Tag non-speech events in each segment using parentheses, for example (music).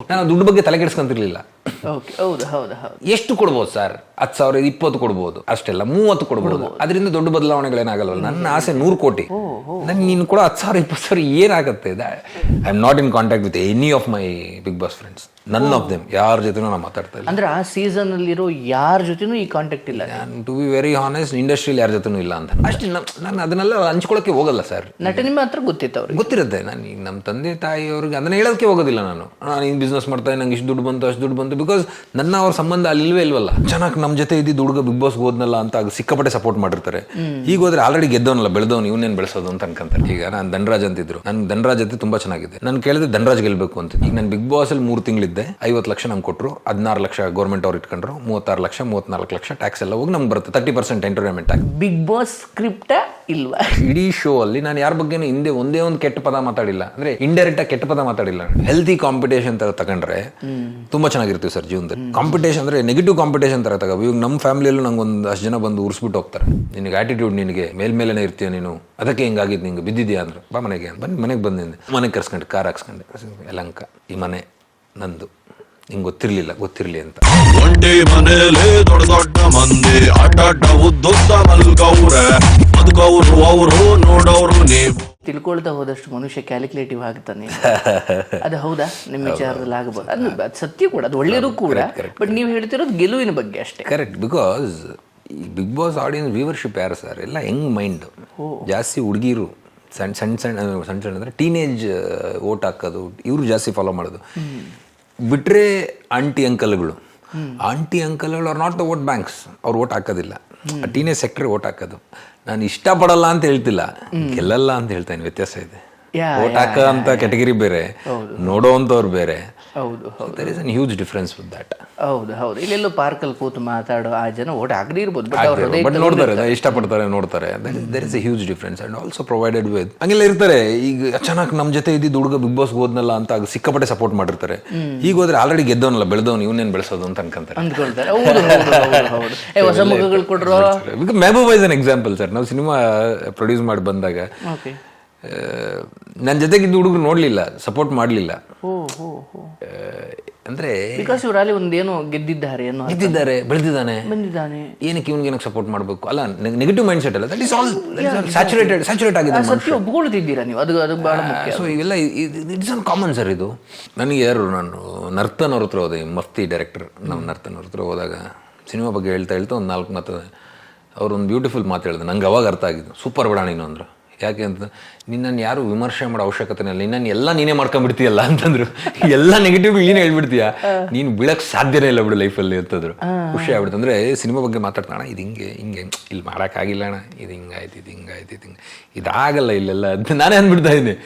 ನಾನು ದುಡ್ಡು ಬಗ್ಗೆ ತಲೆ ಕೆಡಿಸ್ಕೊಂತಿರ್ಲಿಲ್ಲ ಓಕೆ ಹೌದು ಹೌದು ಹೌದು. ಎಷ್ಟು ಕೊಡ್ಬೋದು ಸರ್? ಹತ್ತು ಸಾವಿರ ಇಪ್ಪತ್ತು ಕೊಡ್ಬೋದು. ಅಷ್ಟೆಲ್ಲ ಮೂವತ್ತು ಕೊಡ್ಬೋದು. ಅದರಿಂದ ದೊಡ್ಡ ಬದಲಾವಣೆಗಳೇನಾಗಲ್ವಲ್ಲ ನನ್ನ ಆಸೆ ನೂರು ಕೋಟಿ. ನನ್ ನೀನು ಕೂಡ ಹತ್ತು ಸಾವಿರ ಇಪ್ಪತ್ತು ಸಾವಿರ ಏನಾಗುತ್ತೆ? I am not in contact with any of my big boss friends none of them ಯಾರ ಜೊತೆನೂ ನಾನು ಮಾತಾಡ್ತಾ ಇಲ್ಲ. ಅಂದ್ರೆ ಆ ಸೀಸನ್ ಅಲ್ಲಿರೋ ಯಾರ ಜೊತೆನೂ ಈ ಕಾಂಟ್ಯಾಕ್ಟ್ ಇಲ್ಲ ಟು ಬಿ ವೆರಿ ಹಾನೆಸ್ಟ್ ಇಂಡಸ್ಟ್ರಿಯಲ್ಲಿ ಯಾರ ಜೊತೆನೂ ಇಲ್ಲ ಅಂತ. ಅಷ್ಟೇ ನಾನು ಅದನ್ನೆಲ್ಲ ಹಂಚ್ಕೊಳಕ್ಕೆ ಹೋಗಲ್ಲ ಸರ್ ನಟ ನಿಮ್ಮ ಹತ್ರ ಗೊತ್ತಿತ್ತು ಅವ್ರಿಗೆ. ಗೊತ್ತಿರುತ್ತೆ. ನಾನು ಈಗ ನಮ್ಮ ತಂದೆ ತಾಯಿಯವ್ರಿಗೆ ಅದನ್ನ ಹೇಳೋದಕ್ಕೆ ಹೋಗೋದಿಲ್ಲ ನಾನು. ನಾನು ಹಿಂಗೆ ಬಿಸ್ನೆಸ್ ಮಾಡ್ತಾ ನಂಗೆ ಇಷ್ಟು ದುಡ್ಡು ಬಂತು ಅಷ್ಟು ದುಡ್ಡು ಬಂತು ಬಿಕಾಸ್ ನನ್ನ ಅವ್ರ ಸಂಬಂಧ ಅಲ್ಲಿ ಇಲ್ವೇ ಇಲ್ವಲ್ಲ. ಚೆನ್ನಾಗಿ ನಮ್ಮ ಜೊತೆ ಇದ್ದಿದ್ದು ಹುಡುಗ ಬಿಗ್ ಬಾಸ್ ಹೋದ್ನಲ್ಲ ಅಂತ ಆಗ ಸಿಕ್ಕಾಪಟ್ಟೆ ಸಪೋರ್ಟ್ ಮಾಡಿರ್ತಾರೆ. ಈಗ ಹೋದ್ರೆ ಆಲ್ರೆಡಿ ಗೆದ್ದವನಲ್ಲ, ಬೆಳೆದವನು, ಇವನೇನು ಬೆಳೆಸೋದು ಅಂತ ಅನ್ಕಂತಾರೆ. ಈಗ ನಾನು ಧನರಾಜ್ ಅಂತಿದ್ರು ನನ್ ಧನರಾಜ್ ಅಂತ ತುಂಬಾ ಚೆನ್ನಾಗಿದೆ. ನಾನು ಕೇಳಿದ್ರೆ ಧನರಾಜ್ ಗೆಲ್ಬೇಕು ಅಂತ ಈಗ ನಾನು ಬಿಗ್ ಬಾಸ್ ಅಲ್ಲಿ ಮೂರು ತಿಂಗಳಿದ್ದೆ. ಐವತ್ತು ಲಕ್ಷ ನಂಗೆ ಕೊಟ್ಟರು ಹದಿನಾರು ಲಕ್ಷ ಗೌರ್ಮೆಂಟ್ ಅವ್ರು ಇಟ್ಕೊಂಡ್ರು. ಮೂವತ್ತಾರು ಲಕ್ಷ, ಮೂವತ್ನಾಲ್ಕು ಲಕ್ಷ ಟ್ಯಾಕ್ಸ್ ಎಲ್ಲ ಹೋಗಿ ನಮ್ಗೆ ಬರುತ್ತೆ. Thirty percent entertainment big boss script ಇಲ್ವಾ ಇಡೀ ಶೋ ಅಲ್ಲಿ ನಾನು ಯಾರ ಬಗ್ಗೆನೂ ಹಿಂದೆ ಒಂದೇ ಒಂದು ಕೆಟ್ಟ ಪದ ಮಾತಾಡಿಲ್ಲ. ಅಂದ್ರೆ ಇಂಡೈರೆಕ್ಟ್ ಆಗಿ ಕೆಟ್ಟ ಪದ ಮಾತಾಡಿಲ್ಲ. ಹೆಲ್ತಿ ಕಾಂಪಿಟೇಷನ್ ತರ ತಗೊಂಡ್ರೆ ತುಂಬಾ ಚೆನ್ನಾಗಿರ್ತೀವಿ ಸರ್ ಜೀವನದಲ್ಲಿ. ಕಾಂಪಿಟೇಷನ್ ಅಂದ್ರೆ ನೆಗೆಟಿವ್ ಕಾಂಪಿಟೇಷನ್ ತರ ತಗೋ. ಇವಾಗ ನಮ್ಮ ಫ್ಯಾಮಿಲಿಯಲ್ಲೂ ನಂಗೆ ಒಂದು ಅಷ್ಟು ಜನ ಬಂದು ಉರ್ಸ್ಬಿಟ್ಟು ಹೋಗ್ತಾರೆ. ನಿನಗೆ ಆಟಿಟ್ಯೂಡ್ ನಿನಗೆ ಮೇಲ್ಮೇಲೆನೇ ಇರ್ತೀಯ ನೀನು? ಅದಕ್ಕೆ ಹಿಂಗಾಗಿದ್ದು ನಿಂಗೆ ಬಿದ್ದಿದ್ಯಾ ಅಂದ್ರೆ? ಬಾ ಮನೆಗೆ ಬಂದು ಮನೆಗೆ ಬಂದಿದ್ದೆ ಮನೆಗೆ ಕರ್ಸ್ಕೊಂಡು ಕಾರ್ ಹಾಕ್ಸ್ಕೊಂಡೆ. ಯಲಂಕ ಈ ಮನೆ ನಂದು. ನಿಂಗೆ ಗೊತ್ತಿರಲಿಲ್ಲ ಗೊತ್ತಿರಲಿ ಅಂತ. ಒಂಟಿ ಮನೇಲಿ ದೊಡ್ಡ ದೊಡ್ಡ ಮಂದಿ ಅಡ್ಡಡ್ಡ ಉದ್ದುದ್ದ ಮಲ್ಗವ್ರೆ ಬದುಕವ್ರು ಅವರು ನೋಡೋರು ನೀವು. ತಿಳ್ಕೊಳ್ತಾ ಹೋದಷ್ಟು ಮನುಷ್ಯ ಕ್ಯಾಲ್ಕುಲೇಟಿವ್ ಆಗ್ತಾನೆ. (laughs) ಅದು ಹೌದಾ? ನಿಮ್ಮ ವಿಚಾರದಲ್ಲಿ ಆಗಬಹುದು ಅದು ಅದು ಸತ್ಯ ಕೂಡ ಅದು ಒಳ್ಳೆಯದು ಕೂಡ. ಬಟ್ ನೀವು ಹೇಳ್ತಿರೋದು ಗೆಲುವಿನ ಬಗ್ಗೆ ಅಷ್ಟೇ. ಕರೆಕ್ಟ್ ಬಿಕಾಸ್ ಈ ಬಿಗ್ ಬಾಸ್ ಆಡಿಯನ್ಸ್ ವ್ಯೂವರ್ಶಿಪ್ ಯಾರು ಸರ್? ಎಲ್ಲ ಯಂಗ್ ಮೈಂಡ್ ಜಾಸ್ತಿ ಹುಡುಗಿರು ಸಣ್ಣ ಸಣ್ಣ ಸಣ್ಣ ಸಣ್ಣ ಸಣ್ಣ ಅಂದರೆ ಟೀನೇಜ್ ಓಟ್ ಹಾಕೋದು ಇವರು ಜಾಸ್ತಿ ಫಾಲೋ ಮಾಡೋದು. ಬಿಟ್ರೆ ಆಂಟಿ ಅಂಕಲ್ಗಳು. Aunty ಅಂಕಲ್ಗಳು are not the vote banks ಅವ್ರು ವೋಟ್ ಹಾಕೋದಿಲ್ಲ. ಟೀನೇಜ್ ಸೆಕ್ಟರ್ ವೋಟ್ ಹಾಕೋದು. ನಾನು ಇಷ್ಟಪಡಲ್ಲ ಅಂತ ಹೇಳ್ತಿಲ್ಲ. ಗೆಲ್ಲಲ್ಲ ಅಂತ ಹೇಳ್ತೇನೆ ವ್ಯತ್ಯಾಸ ಇದೆ. ಓಟ್ ಹಾಕ ಅಂತ ಕ್ಯಾಟಗರಿ ಬೇರೆ ನೋಡೋ ಅಂಥವ್ರು ಬೇರೆ. ಹೌದು ಹೌದು. There is an huge difference with that ಹೌದು ಹೌದು. ಇಲ್ಲೆಲ್ಲೋ ಪಾರ್ಕಲ್ಲಿ ಕೂತು ಮಾತಾಡೋ ಆ ಜನ ಓಟ್ ಆಗದೇ ಇರ್ಬೋದು ಬಟ್ ಅವ್ರ ಬಟ್ ನೋಡ್ತಾರೆ ಇಷ್ಟಪಡ್ತಾರೆ ನೋಡ್ತಾರೆ. There is a huge difference and also provided with ಹಂಗೆಲ್ಲ ಇರ್ತಾರೆ. ಈಗ ಅಚಾನಕ್ ನಮ್ಮ ಜೊತೆ ಇದ್ದಿದ್ದು ಹುಡುಗ ಬಿಗ್ ಬಾಸ್ ಹೋದ್ನಲ್ಲ ಅಂತ ಆಗ ಸಿಕ್ಕಾಪಟ್ಟೆ ಸಪೋರ್ಟ್ ಮಾಡಿರ್ತಾರೆ. ಈಗ ಹೋದ್ರೆ ಆಲ್ರೆಡಿ ಗೆದ್ದವನಲ್ಲ ಬೆಳೆದವನು ಇವನೇನು ಬೆಳೆಸೋದು ಅಂತ ಅನ್ಕೊಂತಾರೆ. Mehboob is an example sir ನಾವು ಸಿನಿಮಾ ಪ್ರೊಡ್ಯೂಸ್ ಮಾಡಿ ಬಂದಾಗ ಓಕೆ ನನ್ನ ಜೊತೆಗಿದ್ದ ಹುಡುಗರು ನೋಡಲಿಲ್ಲ ಸಪೋರ್ಟ್ ಮಾಡಲಿಲ್ಲ. ಅಂದರೆ ಬಿಕಾಸ್ ಇವ್ರು ಅಲ್ಲಿ ಒಂದೇನೋ ಗೆದ್ದಿದ್ದಾರೆ ಅನ್ನೋ ಗೆದ್ದಿದ್ದಾರೆ ಬೆಳೆದಿದ್ದಾನೆ. ಬಂದಿದ್ದಾನೆ. ಏನಕ್ಕೆ ಇವನಿಗೆ ಏನಕ್ಕೆ ಸಪೋರ್ಟ್ ಮಾಡಬೇಕು? ಅಲ್ಲ ನೆಗೆಟಿವ್ ಮೈಂಡ್ ಸೆಟ್ ಅಲ್ಲ that is all saturated saturate ಆಗಿದೆ ಸತ್ಯ ಒಪ್ಕೊಳ್ತಿದ್ದೀರಾ ನೀವು? ಅದು ಅದು ಬಹಳ ಮುಖ್ಯ. ಸೊ ಇವೆಲ್ಲ ಇಟ್ಸ್ ಆನ್ ಕಾಮನ್ ಸರ್ ಇದು. ನನಗೆ ಯಾರು ನಾನು ನರ್ತನ್ ಅವ್ರ ಹತ್ರ ಹೋದೆ ಮಸ್ತಿ ಡೈರೆಕ್ಟರ್ ನಾವು ನರ್ತನ್ ಅವ್ರ ಹತ್ರ ಹೋದಾಗ ಸಿನಿಮಾ ಬಗ್ಗೆ ಹೇಳ್ತಾ ಹೇಳ್ತಾ ಒಂದು ನಾಲ್ಕು ಮಾತು ಅವ್ರು ಒಂದು ಬ್ಯೂಟಿಫುಲ್ ಮಾತು ಹೇಳಿದೆ ನಂಗೆ ಅವಾಗ ಅರ್ಥ ಆಗಿದ್ದು ಸೂಪರ್ ಬಿಡ ನೀನು ಅಂದರು. ಯಾಕೆ ಅಂತ ನಿನ್ನನ್ನು ಯಾರು ವಿಮರ್ಶೆ ಮಾಡೋ ಅವಶ್ಯಕತೆ ಇಲ್ಲ. ನಿನ್ನನ್ನು ಎಲ್ಲ ನೀನೇ ಮಾಡ್ಕೊಂಡ್ಬಿಡ್ತೀಯಲ್ಲ ಅಂತಂದ್ರು. ಎಲ್ಲ ನೆಗೆಟಿವ್ ನೀನೇ ಹೇಳ್ಬಿಡ್ತೀಯ? ನೀನು ಬೀಳಕ್ಕೆ ಸಾಧ್ಯನೇ ಇಲ್ಲ ಬಿಡು ಲೈಫಲ್ಲಿ ಅಂತಂದ್ರು. ಖುಷಿ ಆಗ್ಬಿಡ್ತು. ಅಂದರೆ ಸಿನಿಮಾ ಬಗ್ಗೆ ಮಾತಾಡ್ತಾಣ ಇದು ಹಿಂಗೆ ಹಿಂಗೆ ಇಲ್ಲಿ ಮಾಡೋಕ್ಕಾಗಿಲ್ಲ ಅಣ್ಣ. ಇದು ಹಿಂಗಾಯ್ತು ಇದು ಹಿಂಗಾಯ್ತು ಇದು ಹಿಂಗೆ ಇದಾಗಲ್ಲ ಇಲ್ಲೆಲ್ಲ ಅಂತ ನಾನೇ ಅಂದ್ಬಿಡ್ತಾ ಇದ್ದೀನಿ.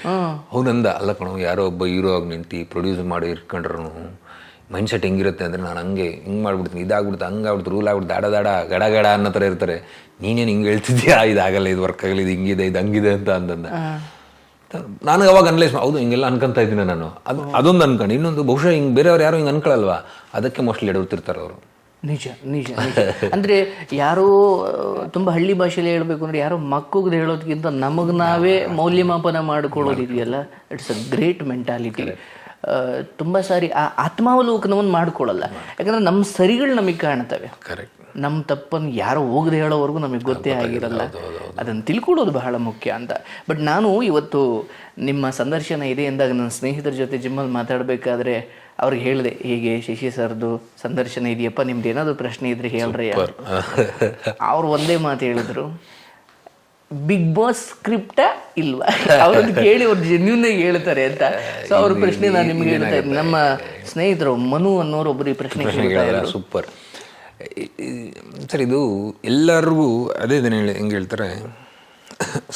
ಅವನಂದ ಅಲ್ಲ ಕಣೋ ಯಾರೋ ಒಬ್ಬ ಹೀರೋ ಆಗಿ ನಿಂತು ಪ್ರೊಡ್ಯೂಸ್ ಮಾಡಿ ಇಟ್ಕೊಂಡ್ರು ಮೈಂಡ್ ಸೆಟ್ ಹೆಂಗಿರುತ್ತೆ ಅಂದರೆ ನಾನು ಹಂಗೆ ಹಿಂಗೆ ಮಾಡ್ಬಿಡ್ತೀನಿ ಇದಾಗ್ಬಿಡ್ತು ಹಂಗಾಗ್ಬಿಡ್ತು ರೂಲ್ ಆಗ್ಬಿಡ್ತು ದಾಡ ದಾಡ ಗಡ ಗಡ ಅನ್ನೋ ಥರ ಇರ್ತಾರೆ. ನೀನೇನು ಹಿಂಗೆ ಹೇಳ್ತಿದ್ಯಾ? (laughs) ಇದಾಗಲ್ಲ ಇದು ವರ್ಕ್ ಆಗಲ್ಲ ಇದು ಹಿಂಗಿದೆ ಇದು ಹಂಗಿದೆ ಅಂತ ಅಂತಂದ ನಾನು ಅವಾಗ ಅನ್ಲೈಸ್ ಹೌದು ಹಿಂಗೆಲ್ಲ ಅನ್ಕೊಂತ ಇದ್ದೀನಿ ನಾನು. ಅದು ಅದೊಂದು ಅನ್ಕೊಂಡು. ಇನ್ನೊಂದು ಬಹುಶಃ ಹಿಂಗೆ ಬೇರೆಯವ್ರು ಯಾರು ಹಿಂಗೆ ಅನ್ಕೊಳಲ್ವಾ? ಅದಕ್ಕೆ ಮೋಸ್ಟ್ಲಿ ಎಡವುತ್ತಿರ್ತಾರೆ ಅವರು. ನಿಜ ನಿಜ (laughs) ಅಂದರೆ ಯಾರೋ ತುಂಬ ತುಂಬಾ ಹಳ್ಳಿ ಭಾಷೆಯಲ್ಲಿ ಹೇಳಬೇಕು ಅಂದ್ರೆ ಯಾರೋ ಮಕ್ಕಳಿಗೆ ಹೇಳೋದಕ್ಕಿಂತ ನಮಗೆ ನಾವೇ ಮೌಲ್ಯಮಾಪನ ಮಾಡಿಕೊಳ್ಳೋದಿದೆಯಲ್ಲ? ಇಟ್ಸ್ ಅ ಗ್ರೇಟ್ ಮೆಂಟಾಲಿಟಿ ತುಂಬಾ ಸಾರಿ ಆ ಆತ್ಮಾವಲೋಕನವನ್ನು ಮಾಡ್ಕೊಳ್ಳಲ್ಲ. ಯಾಕಂದ್ರೆ ನಮ್ಮ ಸರಿಗಳು ನಮಗೆ ಕಾಣ್ತವೆ. ಕರೆಕ್ಟ್ ನಮ್ಮ ತಪ್ಪನ್ನು ಯಾರು ಹೋಗದೆ ಹೇಳೋವರೆಗೂ ನಮಗೆ ಗೊತ್ತೇ ಆಗಿರಲ್ಲ. ಅದನ್ನು ತಿಳ್ಕೊಳ್ಳೋದು ಬಹಳ ಮುಖ್ಯ ಅಂತ. ಬಟ್ ನಾನು ಇವತ್ತು ನಿಮ್ಮ ಸಂದರ್ಶನ ಇದೆ ಎಂದಾಗ ನನ್ನ ಸ್ನೇಹಿತರ ಜೊತೆ ಜಿಮ್ಮಲ್ಲಿ ಮಾತಾಡಬೇಕಾದ್ರೆ ಅವ್ರಿಗೆ ಹೇಳಿದೆ ಹೀಗೆ ಶಶಿ ಸರ್ದು ಸಂದರ್ಶನ ಇದೆಯಪ್ಪ? ನಿಮ್ದು ಏನಾದರೂ ಪ್ರಶ್ನೆ ಇದ್ರೆ ಹೇಳ್ರಿ. ಅವ್ರು ಒಂದೇ ಮಾತು ಹೇಳಿದ್ರು. ಬಿಗ್ ಬಾಸ್ ಸ್ಕ್ರಿಪ್ಟ ಇಲ್ವಾ? ಅವ್ರದ್ದು ಕೇಳಿ ಅವ್ರು ಜೆನ್ಯೂನ್ ಆಗಿ ಹೇಳ್ತಾರೆ ಅಂತ. ಸೊ ಅವ್ರ ಪ್ರಶ್ನೆ ನಾನು ನಿಮ್ಗೆ ಹೇಳ್ತಾ ಇದ್ದೀನಿ. ನಮ್ಮ ಸ್ನೇಹಿತರು ಮನು ಅನ್ನೋರು ಒಬ್ಬರು ಈ ಪ್ರಶ್ನೆ ಸೂಪರ್ ಸರ್ ಇದು ಎಲ್ಲರಿಗೂ ಅದೇ ಇದನ್ನು ಹೇಳಿ ಹೆಂಗೆ ಹೇಳ್ತಾರೆ?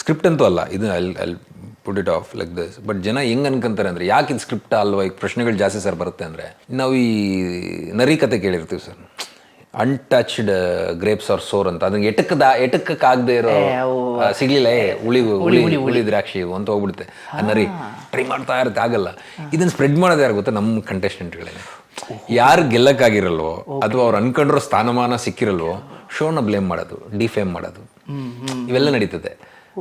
ಸ್ಕ್ರಿಪ್ಟ್ ಅಂತೂ ಅಲ್ಲ ಇದು ಅಲ್ಲಿ ಅಲ್ಲಿ put it off like this but ಜನ ಹೆಂಗ್ ಅನ್ಕೊಂತಾರೆ ಅಂದರೆ ಯಾಕೆ ಇದು ಸ್ಕ್ರಿಪ್ಟ್ ಅಲ್ವಾ? ಈಗ ಪ್ರಶ್ನೆಗಳು ಜಾಸ್ತಿ ಸರ್ ಬರುತ್ತೆ ಅಂದರೆ. ನಾವು ಈ ನರಿ ಕತೆ ಕೇಳಿರ್ತೀವಿ sir untouched grapes are sour ಅಂತ. ಅದನ್ನ ಎಟಕದ ಎಟಕಕ್ಕಾಗದೆ ಇರೋ ಸಿಗ್ಲಿಲ್ಲ. ಏ ಉಳಿ ಉಳಿ ಉಳಿ ದ್ರಾಕ್ಷಿ ಅಂತ ಹೋಗ್ಬಿಡುತ್ತೆ. ಅನ್ನರಿ ನರಿ ಟ್ರೈ ಮಾಡ್ತಾ ಇರುತ್ತೆ ಆಗಲ್ಲ. ಇದನ್ನ ಸ್ಪ್ರೆಡ್ ಮಾಡೋದು ಯಾರು ಗೊತ್ತಾ? ನಮ್ಮ ಕಂಟೆಸ್ಟೆಂಟ್ಗಳೇ ಯಾರು ಗೆಲ್ಲಕ್ಕಾಗಿರಲ್ವೋ ಅಥವಾ ಅವ್ರು ಅನ್ಕೊಂಡಿರೋ ಸ್ಥಾನಮಾನ ಸಿಕ್ಕಿರಲ್ವೋ ಶೋನ ಬ್ಲೇಮ್ ಮಾಡೋದು ಡಿಫೇಮ್ ಮಾಡೋದು. ಇವೆಲ್ಲ ನಡೀತದೆ.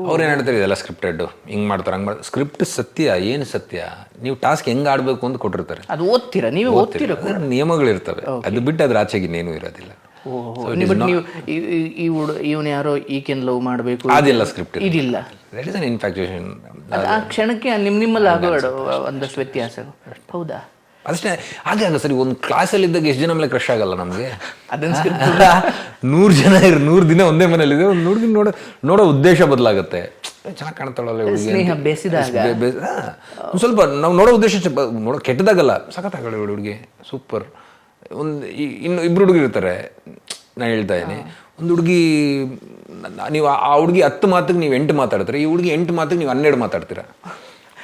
ಅವ್ರು ಏನು ಹೇಳ್ತಾರೆ ಇದೆಲ್ಲ ಸ್ಕ್ರಿಪ್ಟೆಡ್ ಹಿಂಗೆ ಮಾಡ್ತಾರೆ ಹಂಗೆ ಮಾಡ್ತಾರೆ. ಸ್ಕ್ರಿಪ್ಟ್ ಸತ್ಯ ಏನು ಸತ್ಯ? ನೀವು ಟಾಸ್ಕ್ ಹೆಂಗೆ ಆಡಬೇಕು ಅಂತ ಕೊಟ್ಟಿರ್ತಾರೆ. ಅದು ಓದ್ತೀರಾ? ನೀವು ಓದ್ತೀರಾ? ನಿಯಮಗಳು ನಿಯಮಗಳಿರ್ತವೆ ಅದು ಬಿಟ್ಟು ಅದ್ರ ಆಚೆಗೆ ಇನ್ನೇನು ಇರೋದಿಲ್ಲ. ನೀವು ಇವನು ಯಾರೋ ಈಕೆನ್ ಲವ್ ಮಾಡಬೇಕು? ಅದಿಲ್ಲ ಸ್ಕ್ರಿಪ್ಟ್ ಇದಿಲ್ಲ. ದಟ್ ಇಸ್ ಅನ್ ಇನ್ಫ್ಯಾಕ್ಚುಯೇಷನ್ ಆ ಕ್ಷಣಕ್ಕೆ ನಿಮ್ಮ ನಿಮ್ಮಲ್ಲಿ ಆಗೋ ಒಂದಷ್ಟು ವ್ಯತ್ಯಾಸ ಹೌದಾ? ಅಷ್ಟೇ ಹಾಗೆ ಆಗ ಸರಿ ಒಂದು ಕ್ಲಾಸಲ್ಲಿ ಇದ್ದಾಗ ಎಷ್ಟು ಜನ ಮೇಲೆ ಕ್ರಶ್ ಆಗಲ್ಲ ನಮಗೆ? (laughs) ನೂರ್ ಜನ ಇರ್ ನೂರು ದಿನ ಒಂದೇ ಮನೇಲಿದೆ ಒಂದು ಹುಡುಗಿ ನೋಡೋ ನೋಡೋ ಉದ್ದೇಶ ಬದಲಾಗುತ್ತೆ. ಚೆನ್ನಾಗಿ ಕಾಣ್ತಾಳಲ್ಲ ಹುಡುಗಿ ಸ್ವಲ್ಪ ನಾವು ನೋಡೋ ಉದ್ದೇಶ ನೋಡೋ ಕೆಟ್ಟದಾಗಲ್ಲ ಸಖತ್ತಾಗಳೆ ಹುಡುಗಿ. ಸೂಪರ್. ಒಂದು ಇನ್ನು ಇಬ್ರು ಹುಡುಗಿ ಇರ್ತಾರೆ. ನಾನು ಹೇಳ್ತಾ ಇದ್ದೀನಿ. ಒಂದು ಹುಡುಗಿ ನೀವು ಆ ಹುಡುಗಿ ಹತ್ತು ಮಾತಿಗೆ ನೀವು ಎಂಟು ಮಾತಾಡ್ತೀರ ಈ ಹುಡುಗಿ ಎಂಟು ಮಾತಿಗೆ ನೀವು ಹನ್ನೆರಡು ಮಾತಾಡ್ತೀರಾ.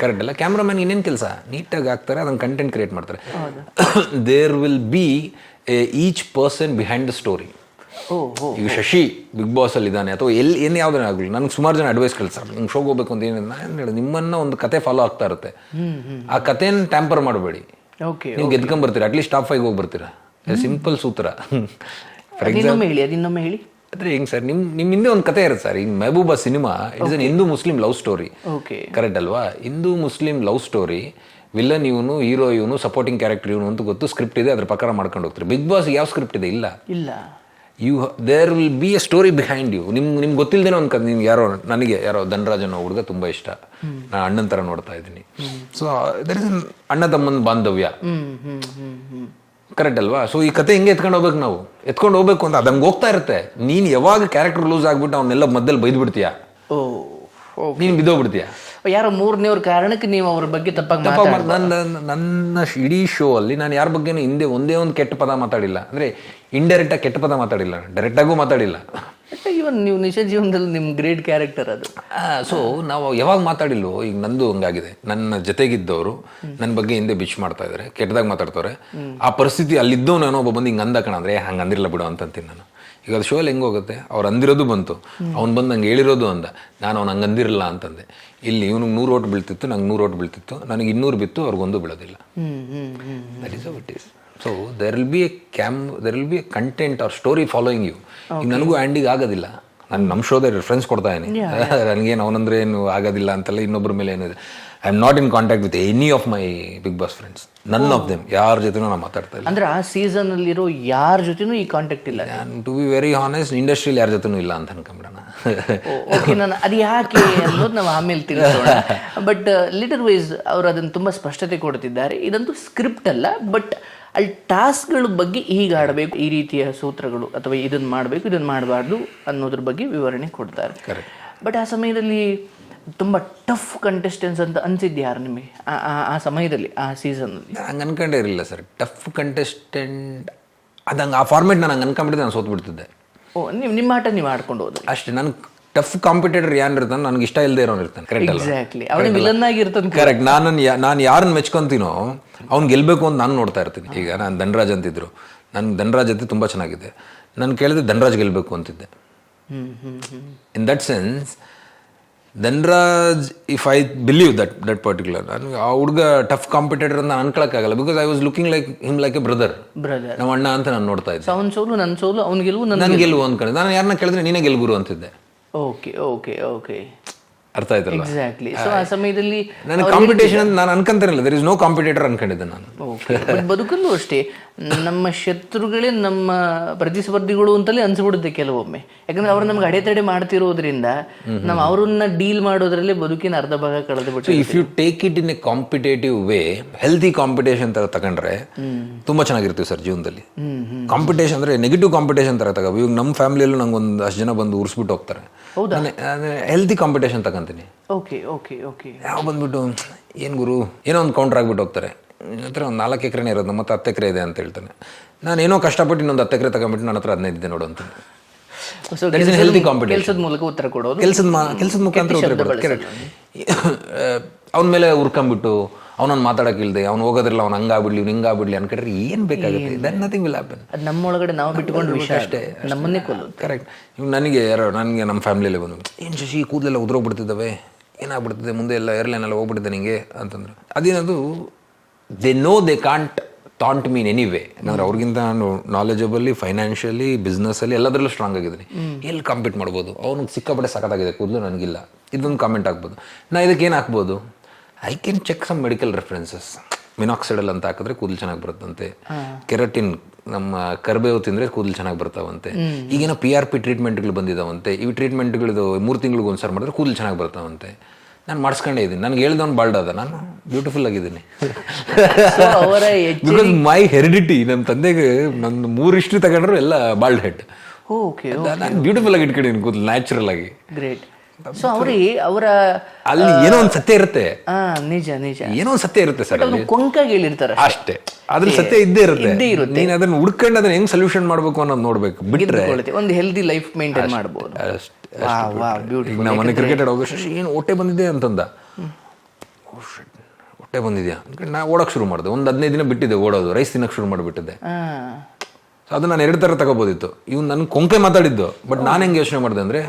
ಕರೆಕ್ಟ್ ಅಲ್ಲ. ಕ್ಯಾಮ್ರಾಮನ್ ಇನ್ನೇನು ಕೆಲಸ? ನೀಟಾಗಿ ಹಾಕ್ತಾರೆ ಅದನ್ನು ಕಂಟೆಂಟ್ ಕ್ರಿಯೇಟ್ ಮಾಡ್ತಾರೆ. There will be each person behind the story ಈಗ ಶಶಿ ಬಿಗ್ ಬಾಸ್ ಅಲ್ಲಿ ಇದ್ದಾನೆ ಅಥವಾ ಎಲ್ಲಿ ಏನು ಯಾವುದೇ ಆಗಲಿ ನನಗೆ ಸುಮಾರು ಜನ ಅಡ್ವೈಸ್ ಕಳಿಸ್ತಾರೆ ನಿಮ್ಗೆ ಶೋಗೆ ಹೋಗ್ಬೇಕು ಅಂತ ಏನಿಲ್ಲ ನಾನು ಹೇಳಿ ನಿಮ್ಮನ್ನ ಒಂದು ಕತೆ ಫಾಲೋ ಆಗ್ತಾ ಇರುತ್ತೆ. ಆ ಕಥೆನ ಟ್ಯಾಂಪರ್ ಮಾಡಬೇಡಿ. ನೀವು ಗೆದ್ಕೊಂಡ್ಬರ್ತೀರಾ ಅಟ್ಲೀಸ್ಟ್ ಟಾಪ್ ಫೈವ್ ಹೋಗಿ ಬರ್ತೀರಾ ಸಿಂಪಲ್ ಸೂತ್ರ. (laughs) ಫಾರ್ ಇನ್ನೊಮ್ಮೆ ಹೇಳಿ ಅದಿನ್ನೊಮ್ಮೆ ಹೇಳಿ. ಅಂದ್ರೆ ಹೆಂಗ್ ಸರ್? ನಿಮ್ ನಿಮ್ ಹಿಂದೆ ಒಂದು ಕತೆ ಇರುತ್ತೆ ಸರ್. ಈ Mehbooba cinema it's an Hindu Muslim love story okay correct ಅಲ್ವಾ? Hindu Muslim love story villain ಇವನು ಹೀರೋ ಇವನು ಸಪೋರ್ಟಿಂಗ್ ಕ್ಯಾರೆಕ್ಟರ್ ಇವನು ಅಂತ ಗೊತ್ತು ಸ್ಕ್ರಿಪ್ಟ್ ಇದೆ ಅದ್ರ ಪ್ರಕಾರ ಮಾಡ್ಕೊಂಡು ಹೋಗ್ತಾರೆ. ಬಿಗ್ ಬಾಸ್ ಯಾವ ಸ್ಕ್ರಿಪ್ಟ್ ಇದೆ? ಇಲ್ಲ. ಇಲ್ಲ. You there will be a story behind you ನಿಮ್ ನಿಮ್ಗೆ ಗೊತ್ತಿಲ್ಲದೇನೋ ಒಂದು ಕಥೆ ನಿಮ್ಗೆ ಯಾರೋ ನನಗೆ ಯಾರೋ ಧನರಾಜ್ ಅನ್ನೋ ಹುಡುಗ ತುಂಬಾ ಇಷ್ಟ. ನಾನು ಅಣ್ಣನ ಥರ ನೋಡ್ತಾ ಇದ್ದೀನಿ. ಸೊ ದರ್ ಇಸ್ ಅಣ್ಣ ತಮ್ಮನ ಬಾಂಧವ್ಯ. ಕರೆಕ್ಟ್ ಅಲ್ವಾ? ಸೊ ಈ ಕತೆ ಹೆಂಗೆ ಎತ್ಕೊಂಡು ಹೋಗ್ಬೇಕು ನಾವು. ಎತ್ಕೊಂಡು ಹೋಗ್ಬೇಕು ಅಂತ. ಅದಂಗೆ ಹೋಗ್ತಾ ಇರುತ್ತೆ. ನೀನು ಯಾವಾಗ ಕ್ಯಾರೆಕ್ಟರ್ ಲೂಸ್ ಆಗ್ಬಿಟ್ಟು ಅವನ್ನೆಲ್ಲ ಮಧ್ಯದಲ್ಲಿ ಬೈದ್ಬಿಡ್ತೀಯಾ? ನೀನು ಬಿದ್ದೋಗ್ಬಿಡ್ತೀಯ? ಯಾರೋ ಮೂರನೇ ಕಾರಣಕ್ಕೆ ನೀವು ಅವ್ರ ಬಗ್ಗೆ ತಪ್ಪಾಗಿ ತಪ್ಪ ನನ್ನ ನನ್ನ ಇಡೀ ಶೋ ಅಲ್ಲಿ ನಾನು ಯಾರ ಬಗ್ಗೆನೂ ಹಿಂದೆ ಒಂದೇ ಒಂದು ಕೆಟ್ಟ ಪದ ಮಾತಾಡಿಲ್ಲ. ಅಂದ್ರೆ ಇಂಡೈರೆಕ್ಟ್ ಆಗಿ ಕೆಟ್ಟ ಪದ ಮಾತಾಡಿಲ್ಲ. ಡೈರೆಕ್ಟ್ ಆಗೂ ಮಾತಾಡಿಲ್ಲ. ಇವನ್ ನೀವು ನಿಜ ಜೀವನದಲ್ಲಿ ನಿಮ್ ಗ್ರೇಟ್ ಕ್ಯಾರೆಕ್ಟರ್ ಅದು. ಸೊ ನಾವು ಯಾವಾಗ ಮಾತಾಡಿಲ್ವೋ ಈಗ ನಂದು ಹಂಗಾಗಿದೆ. ನನ್ನ ಜೊತೆಗಿದ್ದವರು ನನ್ನ ಬಗ್ಗೆ ಹಿಂದೆ ಬಿಚ್ ಮಾಡ್ತಾ ಇದ್ದಾರೆ ಕೆಟ್ಟದಾಗ ಮಾತಾಡ್ತಾರೆ. ಆ ಪರಿಸ್ಥಿತಿ ಅಲ್ಲಿದ್ದೋ ನಾನು ಒಬ್ಬ ಬಂದು ಹಿಂಗೆ ಅಂದ ಅಂದ್ರೆ ಹಂಗೆ ಅಂದಿರಲ್ಲ ಬಿಡು ಅಂತಂತೀನಿ ನಾನು. ಈಗ ಅದು ಶೋಲ್ ಹೆಂಗೆ ಹೋಗುತ್ತೆ? ಅವ್ರು ಅಂದಿರೋದು ಬಂತು. ಅವ್ನು ಬಂದು ನಂಗೆ ಹೇಳಿರೋದು ಅಂದ. ನಾನು ಅವ್ನು ಹಂಗೆ ಅಂದಿರಲ್ಲ ಅಂತಂದೆ ಇಲ್ಲಿ ಇವನಿಗೆ ನೂರು ಓಟ್ ಬೀಳ್ತಿತ್ತು ನಂಗೆ ನೂರು ಓಟ್ ಬೀಳ್ತಿತ್ತು. ನನಗೆ ಇನ್ನೂರು ಬಿತ್ತು ಅವ್ರಿಗೊಂದು ಬೀಳೋದಿಲ್ಲ. That is it is so there will be a cam there will be a content or story following you ಈಗ ನನಗೂ ಆ್ಯಂಡಿಗೆ ಆಗೋದಿಲ್ಲ. ನಾನು ನಮ್ಮ ಶೋದ ರೆಫರೆನ್ಸ್ ಕೊಡ್ತಾ ಇದ್ದೀನಿ. (laughs) ನನಗೇನು ಅವನಂದ್ರೆ ಏನು ಆಗೋದಿಲ್ಲ ಅಂತಲ್ಲ ಇನ್ನೊಬ್ಬರ ಮೇಲೆ ಏನಿದೆ. I am not in contact with any of my big boss friends none of them ಯಾರ ಜೊತೆನೂ ನಾನು ಮಾತಾಡ್ತಾ ಇಲ್ಲ. ಅಂದ್ರೆ ಆ ಸೀಸನ್ ಅಲ್ಲಿರೋ ಯಾರ ಜೊತೆನೂ ಈ ಕಾಂಟ್ಯಾಕ್ಟ್ ಇಲ್ಲ ನಾನು ಟು ಬಿ ವೆರಿ ಹಾನೆಸ್ಟ್ ಇಂಡಸ್ಟ್ರಿಯಲ್ಲಿ ಯಾರ ಜೊತೆನೂ ಇಲ್ಲ ಅಂತ ಅನ್ಕೊಂಬಿಡೋಣ ಓಕೆ ನಾನು ಅದು ಯಾಕೆ ಅನ್ನೋದು ನಾವು ಆಮೇಲೆ ತಿಳಿಸೋಣ. ಬಟ್ ಲಿಟರ್ ವೈಸ್ ಅವರು ಅದನ್ನು ತುಂಬ ಸ್ಪಷ್ಟತೆ ಕೊಡ್ತಿದ್ದಾರೆ. ಇದಂತೂ ಸ್ಕ್ರಿಪ್ಟ್ ಅಲ್ಲ ಬಟ್ ಅಲ್ಲಿ ಟಾಸ್ಕ್ಗಳ ಬಗ್ಗೆ ಹೀಗೆ ಆಡಬೇಕು ಈ ರೀತಿಯ ಸೂತ್ರಗಳು ಅಥವಾ ಇದನ್ನು ಮಾಡಬೇಕು ಇದನ್ನು ಮಾಡಬಾರ್ದು ಅನ್ನೋದ್ರ ಬಗ್ಗೆ ವಿವರಣೆ ಕೊಡ್ತಾರೆ. ಬಟ್ ಆ ಸಮಯದಲ್ಲಿ ತುಂಬ ಟಫ್ ಕಂಟೆಸ್ಟೆನ್ಸ್ ಅಂತ ಅನ್ಸಿದ್ದು ಯಾರು ನಿಮಗೆ? ಆ- ಸಮಯದಲ್ಲಿ ಆ ಸೀಸನಲ್ಲಿ ಹಂಗೆ ಅನ್ಕೊಂಡೇ ಇರಲಿಲ್ಲ ಸರ್. ಟಫ್ ಕಂಟೆಸ್ಟೆಂಟ್ ಅದಂಗೆ ಆ ಫಾರ್ಮೇಟ್ ನಾನು ಹಂಗೆ ಅನ್ಕೊಂಡ್ಬಿಟ್ಟಿದ್ದೆ ನಾನು ಸೋತ್ಬಿಡ್ತಿದ್ದೆ. ಓ ನೀವು ನಿಮ್ಮ ಆಟ ನೀವು ಆಡ್ಕೊಂಡು ಹೋದ್ರಿ? ಅಷ್ಟೇ ನಾನು ಟಫ್ ಕಾಂಪಿಟೇಟರ್ ಯಾರು ಇರ್ತಾನೆ ನನಗೆ ಇಷ್ಟ ಇಲ್ಲದೆ ಇರೋನು ಇರ್ತಾನೆ ಕರೆಕ್ಟ್ ಎಕ್ಸಾಕ್ಟ್ಲಿ ಅವನು ವಿಲನ್ ಆಗಿರ್ತಾನೆ ಕರೆಕ್ಟ್ ನಾನು ನಾನು ಯಾರನ್ನ ಮೆಚ್ಕೊಂತೀನೋ ಅವ್ನು ಗೆಲ್ಲಬೇಕು ಅಂತ ನಾನು ನೋಡ್ತಾ ಇರ್ತೀನಿ. ಈಗ ನಾನು ಧನರಾಜ್ ಅಂತಿದ್ರು. ನನಗೆ ಧನರಾಜ್ ಅಂತ ತುಂಬ ಚೆನ್ನಾಗಿದೆ. ನಾನು ಕೇಳಿದ್ರೆ ಧನರಾಜ್ ಗೆಲ್ಲಬೇಕು ಅಂತಿದ್ದೆ. In that sense Dhanraj if I believe that that particular ನನಗೆ ಆ ಹುಡುಗ ಟಫ್ ಕಾಂಪಿಟೇಟರ್ ಅಂತ ಅನ್ಕೊಳಕ್ಕಾಗಲ್ಲ. Because I was looking like him like a brother brother ನಮ್ಮ ಅಣ್ಣ ಅಂತ ನಾನು ನೋಡ್ತಾ ಇದ್ದೆ. ಅವನ ಸೋಲು ನನ್ನ ಸೋಲು ಅವ್ನ ಗೆಲುವು ನನ್ನ ಗೆಲುವು. ಗೆಲ್ವು ಅನ್ಕೊಂಡೆ. ನಾನು ಯಾರನ್ನ ಕೇಳಿದ್ರೆ ನೀನೇ ಗೆಲ್ಗುರು ಅಂತಿದ್ದೆ. ಓಕೆ ಓಕೆ ಓಕೆ ಅರ್ಥ ಆಯ್ತಲ್ಲ ಎಕ್ಸಾಕ್ಟ್ಲಿ ಸೊ ಆ ಸಮಯದಲ್ಲಿ ನಾನು ಕಾಂಪಿಟೇಷನ್ ಅಂತ ನಾನು ಅನ್ಕೊಂತಾರಿಲ್ಲ ದರ್ ಇಸ್ ನೋ ಕಾಂಪಿಟೇಟರ್ ಅನ್ಕೊಂಡಿದ್ದೆ ನಾನು. ಬದುಕಲ್ಲೂ ಅಷ್ಟೇ ನಮ್ಮ ಶತ್ರುಗಳೇ ನಮ್ಮ ಪ್ರತಿಸ್ಪರ್ಧಿಗಳು ಅಂತಲೇ ಅನ್ಸ್ಬಿಡುತ್ತೆ ಕೆಲವೊಮ್ಮೆ. ಯಾಕಂದ್ರೆ ಅವ್ರು ನಮ್ಗೆ ಅಡೆತಡೆ ಮಾಡ್ತಿರೋದ್ರಿಂದ ನಾವು ಅವ್ರನ್ನ ಡೀಲ್ ಮಾಡೋದ್ರಲ್ಲಿ ಬದುಕಿನ ಅರ್ಧ ಭಾಗ ಕಳೆದು ಬಿಟ್ಟು if you take it in a competitive way healthy competition ತರ ತಗೊಂಡ್ರೆ ತುಂಬಾ ಚೆನ್ನಾಗಿರ್ತೀವಿ ಸರ್ ಜೀವನದಲ್ಲಿ. ಕಾಂಪಿಟೇಷನ್ ಅಂದ್ರೆ ನೆಗೆಟಿವ್ ಕಾಂಪಿಟೇಷನ್ ತರ ತಗೋ ಇವಾಗ ನಮ್ಮ ಫ್ಯಾಮಿಲಿಯಲ್ಲೂ ನಂಗೆ ಒಂದು ಅಷ್ಟು ಜನ ಬಂದು ಉರ್ಸ್ಬಿಟ್ಟು ಹೋಗ್ತಾರೆ. ಹೆಲ್ದಿ ಕಾಂಪಿಟೇಷನ್ ತಗೊಂತೀನಿ ಓಕೆ ಓಕೆ ಓಕೆ ಯಾವ ಬಂದ್ಬಿಟ್ಟು ಏನು ಗುರು? ಏನೋ ಒಂದು ಕೌಂಟರ್ ಆಗಿಬಿಟ್ಟು ಹೋಗ್ತಾರೆ. ನನ್ನ ಹತ್ರ ಒಂದು ನಾಲ್ಕು ಎಕರೆನೇ ಇರೋದು ನಮ್ಮ ಹತ್ತು ಹತ್ತು ಎಕರೆ ಇದೆ ಅಂತ ಹೇಳ್ತಾನೆ. ನಾನು ಏನೋ ಕಷ್ಟಪಟ್ಟು ಇನ್ನೊಂದು ಹತ್ತು ಎಕರೆ ತಗೊಂಡ್ಬಿಟ್ಟು ನನ್ನ ಹತ್ರ ಹದಿನೈದು ಇದೆ ನೋಡು ಅಂತ. ಹೆಲ್ದಿ ಕಾಂಪಿಟೇಷನ್ ಮೂಲಕ ಉತ್ತರ ಕೊಡೋದು. ಕೆಲಸದ ಮಾ ಕೆಲಸದ ಮುಖಾಂತರ ಉತ್ತರ ಕೊಡೋದು. ಕರೆಕ್ಟ್ (laughs) ಅವನ ಮೇಲೆ ಉರ್ಕೊಂಬಿಟ್ಟು ಅವನನ್ನು ಮಾತಾಡೋಕ್ಕಿಲ್ದೆ ಅವ್ನು ಹೋಗೋದ್ರಲ್ಲ ಅವ್ನು ಹಂಗಾಗ್ಬಿಡ್ಲಿ ಇವ್ನು ಹಿಂಗಾಗ್ಬಿಡ್ಲಿ ಅನ್ಕೊಂಡ್ರೆ ಏನು ಬೇಕಾಗುತ್ತೆ? ದನ್ ನಥಿಂಗ್ ವಿಲ್ ಹ್ಯಾಪನ್ ಅದು ನಮ್ಮೊಳಗಡೆ ನಾವು ಬಿಟ್ಕೊಂಡು ವಿಷಯ ಅಷ್ಟೇ ನಮ್ಮನ್ನೇ ಕೊಲ್ಲು ಕರೆಕ್ಟ್ ಇವ್ ನನಗೆ ಯಾರೋ ನನಗೆ ನಮ್ಮ ಫ್ಯಾಮಿಲಿಯಲ್ಲಿ ಬಂದು ಏನು ಶಶಿ ಕೂದಲೆಲ್ಲ ಉದುರೋಗ್ಬಿಡ್ತಿದ್ದಾವೆ? ಏನಾಗ್ಬಿಡ್ತಿದೆ? ಮುಂದೆ ಎಲ್ಲ ಏರ್ಲೈನಲ್ಲಿ ಹೋಗ್ಬಿಡ್ತಿದೆ ನಿಂಗೆ? ಅಂತಂದ್ರೆ. ಅದೇನದು? They know they can't taunt mean anyway ಅಂದರೆ ಅವ್ರಿಗಿಂತ ನಾನು ನಾಲೆಜಬಲಿ ಫೈನಾನ್ಷಿಯಲಿ ಬಿಸ್ನೆಸ್ಸಲ್ಲಿ ಎಲ್ಲದರಲ್ಲೂ ಸ್ಟ್ರಾಂಗ್ ಆಗಿದ್ದೀನಿ. ಎಲ್ಲಿ ಕಾಂಪೀಟ್ ಮಾಡ್ಬೋದು? ಅವ್ನಿಗೆ ಸಿಕ್ಕಾಪಟ್ಟೆ ಸಖತ್ತಾಗಿದೆ ಕೂದಲು ನನಗಿಲ್ಲ. ಇದೊಂದು ಕಾಮೆಂಟ್ ಆಗ್ಬೋದು ನಾ ಇದಕ್ಕೆ ಏನು ಹಾಕ್ಬೋದು? I can check some medical references minoxidil ಅಂತ ಹಾಕಿದ್ರೆ ಕೂದಲು ಚೆನ್ನಾಗಿ ಬರುತ್ತಂತೆ. ಕೆರಟಿನ್ ನಮ್ಮ ಕರ್ಬೇವು ತಿಂದರೆ ಕೂದಲು ಚೆನ್ನಾಗಿ ಬರ್ತಾವಂತೆ. ಈಗಿನ ಪಿ ಆರ್ ಪಿ ಟ್ರೀಟ್ಮೆಂಟ್ಗಳು ಬಂದಿದ್ದಾವಂತೆ ಈ ಟ್ರೀಟ್ಮೆಂಟ್ಗಳದು ಮೂರು ತಿಂಗಳಿಗೆ ಒಂದ್ಸಾರಿ ಮಾಡಿದ್ರೆ ಕೂದಲು ಚೆನ್ನಾಗಿ ಬರ್ತಾವಂತೆ. ನಾನು ಮಾಡಿಸ್ಕೊಂಡೇ ಇದ್ದೀನಿ. ನನಗೆ ಹೇಳ್ದವ್ನು ಬಾಲ್ಡ್ ಅದ. ನಾನು ಬ್ಯೂಟಿಫುಲ್ ಆಗಿದ್ದೀನಿ. ಬಿಕಾಸ್ ಮೈ ಹೆರಿಡಿಟಿ ನಮ್ಮ ತಂದೆಗೆ ನನ್ನ ಮೂರು ಇಷ್ಟು ತಗೊಂಡ್ರು ಎಲ್ಲ ಬಾಲ್ಡ್ ಹೆಡ್ ಓಕೆ ನಾನು ಬ್ಯೂಟಿಫುಲ್ ಆಗಿ ಇಟ್ಕೊಂಡಿದ್ದೀನಿ ಕೂದಲು ನ್ಯಾಚುರಲ್ ಆಗಿ. ಗ್ರೇಟ್ ಸೊ ಅವ್ರಿಗೆ ಅವರ ಅಲ್ಲಿ ಏನೋ ಒಂದು ಸತ್ಯ ಇರುತ್ತೆ. ನಿಜ ನಿಜ. ಏನೋ ಒಂದು ಸತ್ಯ ಇರುತ್ತೆ ಸರ್ ಅವ್ರು ಕೊಂಕಾಗಿ ಹೇಳಿರ್ತಾರೆ ಅಷ್ಟೇ. ಅದ್ರ ಸತ್ಯ ಇದ್ದೇ ಇರುತ್ತೆ. ಇದ್ದೇ ಇರುತ್ತೆ. ನೀನು ಅದನ್ನ ಹುಡ್ಕೊಂಡು ಅದನ್ನ ಹೆಂಗ್ ಸೊಲ್ಯೂಷನ್ ಮಾಡ್ಬೇಕು ಅನ್ನೋದು ನೋಡ್ಬೇಕು. ಬಿಟ್ರೆ. ಒಂದು ಹೆಲ್ದಿ ಲೈಫ್ ಮೇಂಟೈನ್ ಮಾಡ್ಬೋದು. ನಾವು ಮನೆ ಕ್ರಿಕೆಟ್ ಆಡೋಗ ಏನು ಹೊಟ್ಟೆ ಬಂದಿದೆ ಅಂತಂದ. ಹೊಟ್ಟೆ ಬಂದಿದ್ಯಾ? ನಾ ಓಡೋಕೆ ಶುರು ಮಾಡಿದೆ. ಒಂದು ಹದಿನೈದು ದಿನ ಬಿಟ್ಟಿದ್ದೆ ಓಡೋದು. ರೈಸ್ ತಿನ್ನಕ್ಕೆ ಶುರು ಮಾಡಿಬಿಟ್ಟಿದ್ದೆ ಸೊ ಅದು ನಾನು ಎರಡು ಥರ ತಗೋಬೋದಿತ್ತು. ಇವ್ನು ನನ್ನ ಕೊಂಕೆ ಮಾತಾಡಿದ್ದು. ಬಟ್ ನಾನು ಹೆಂಗೆ ಯೋಚನೆ ಮಾಡಿದೆ ಅಂದರೆ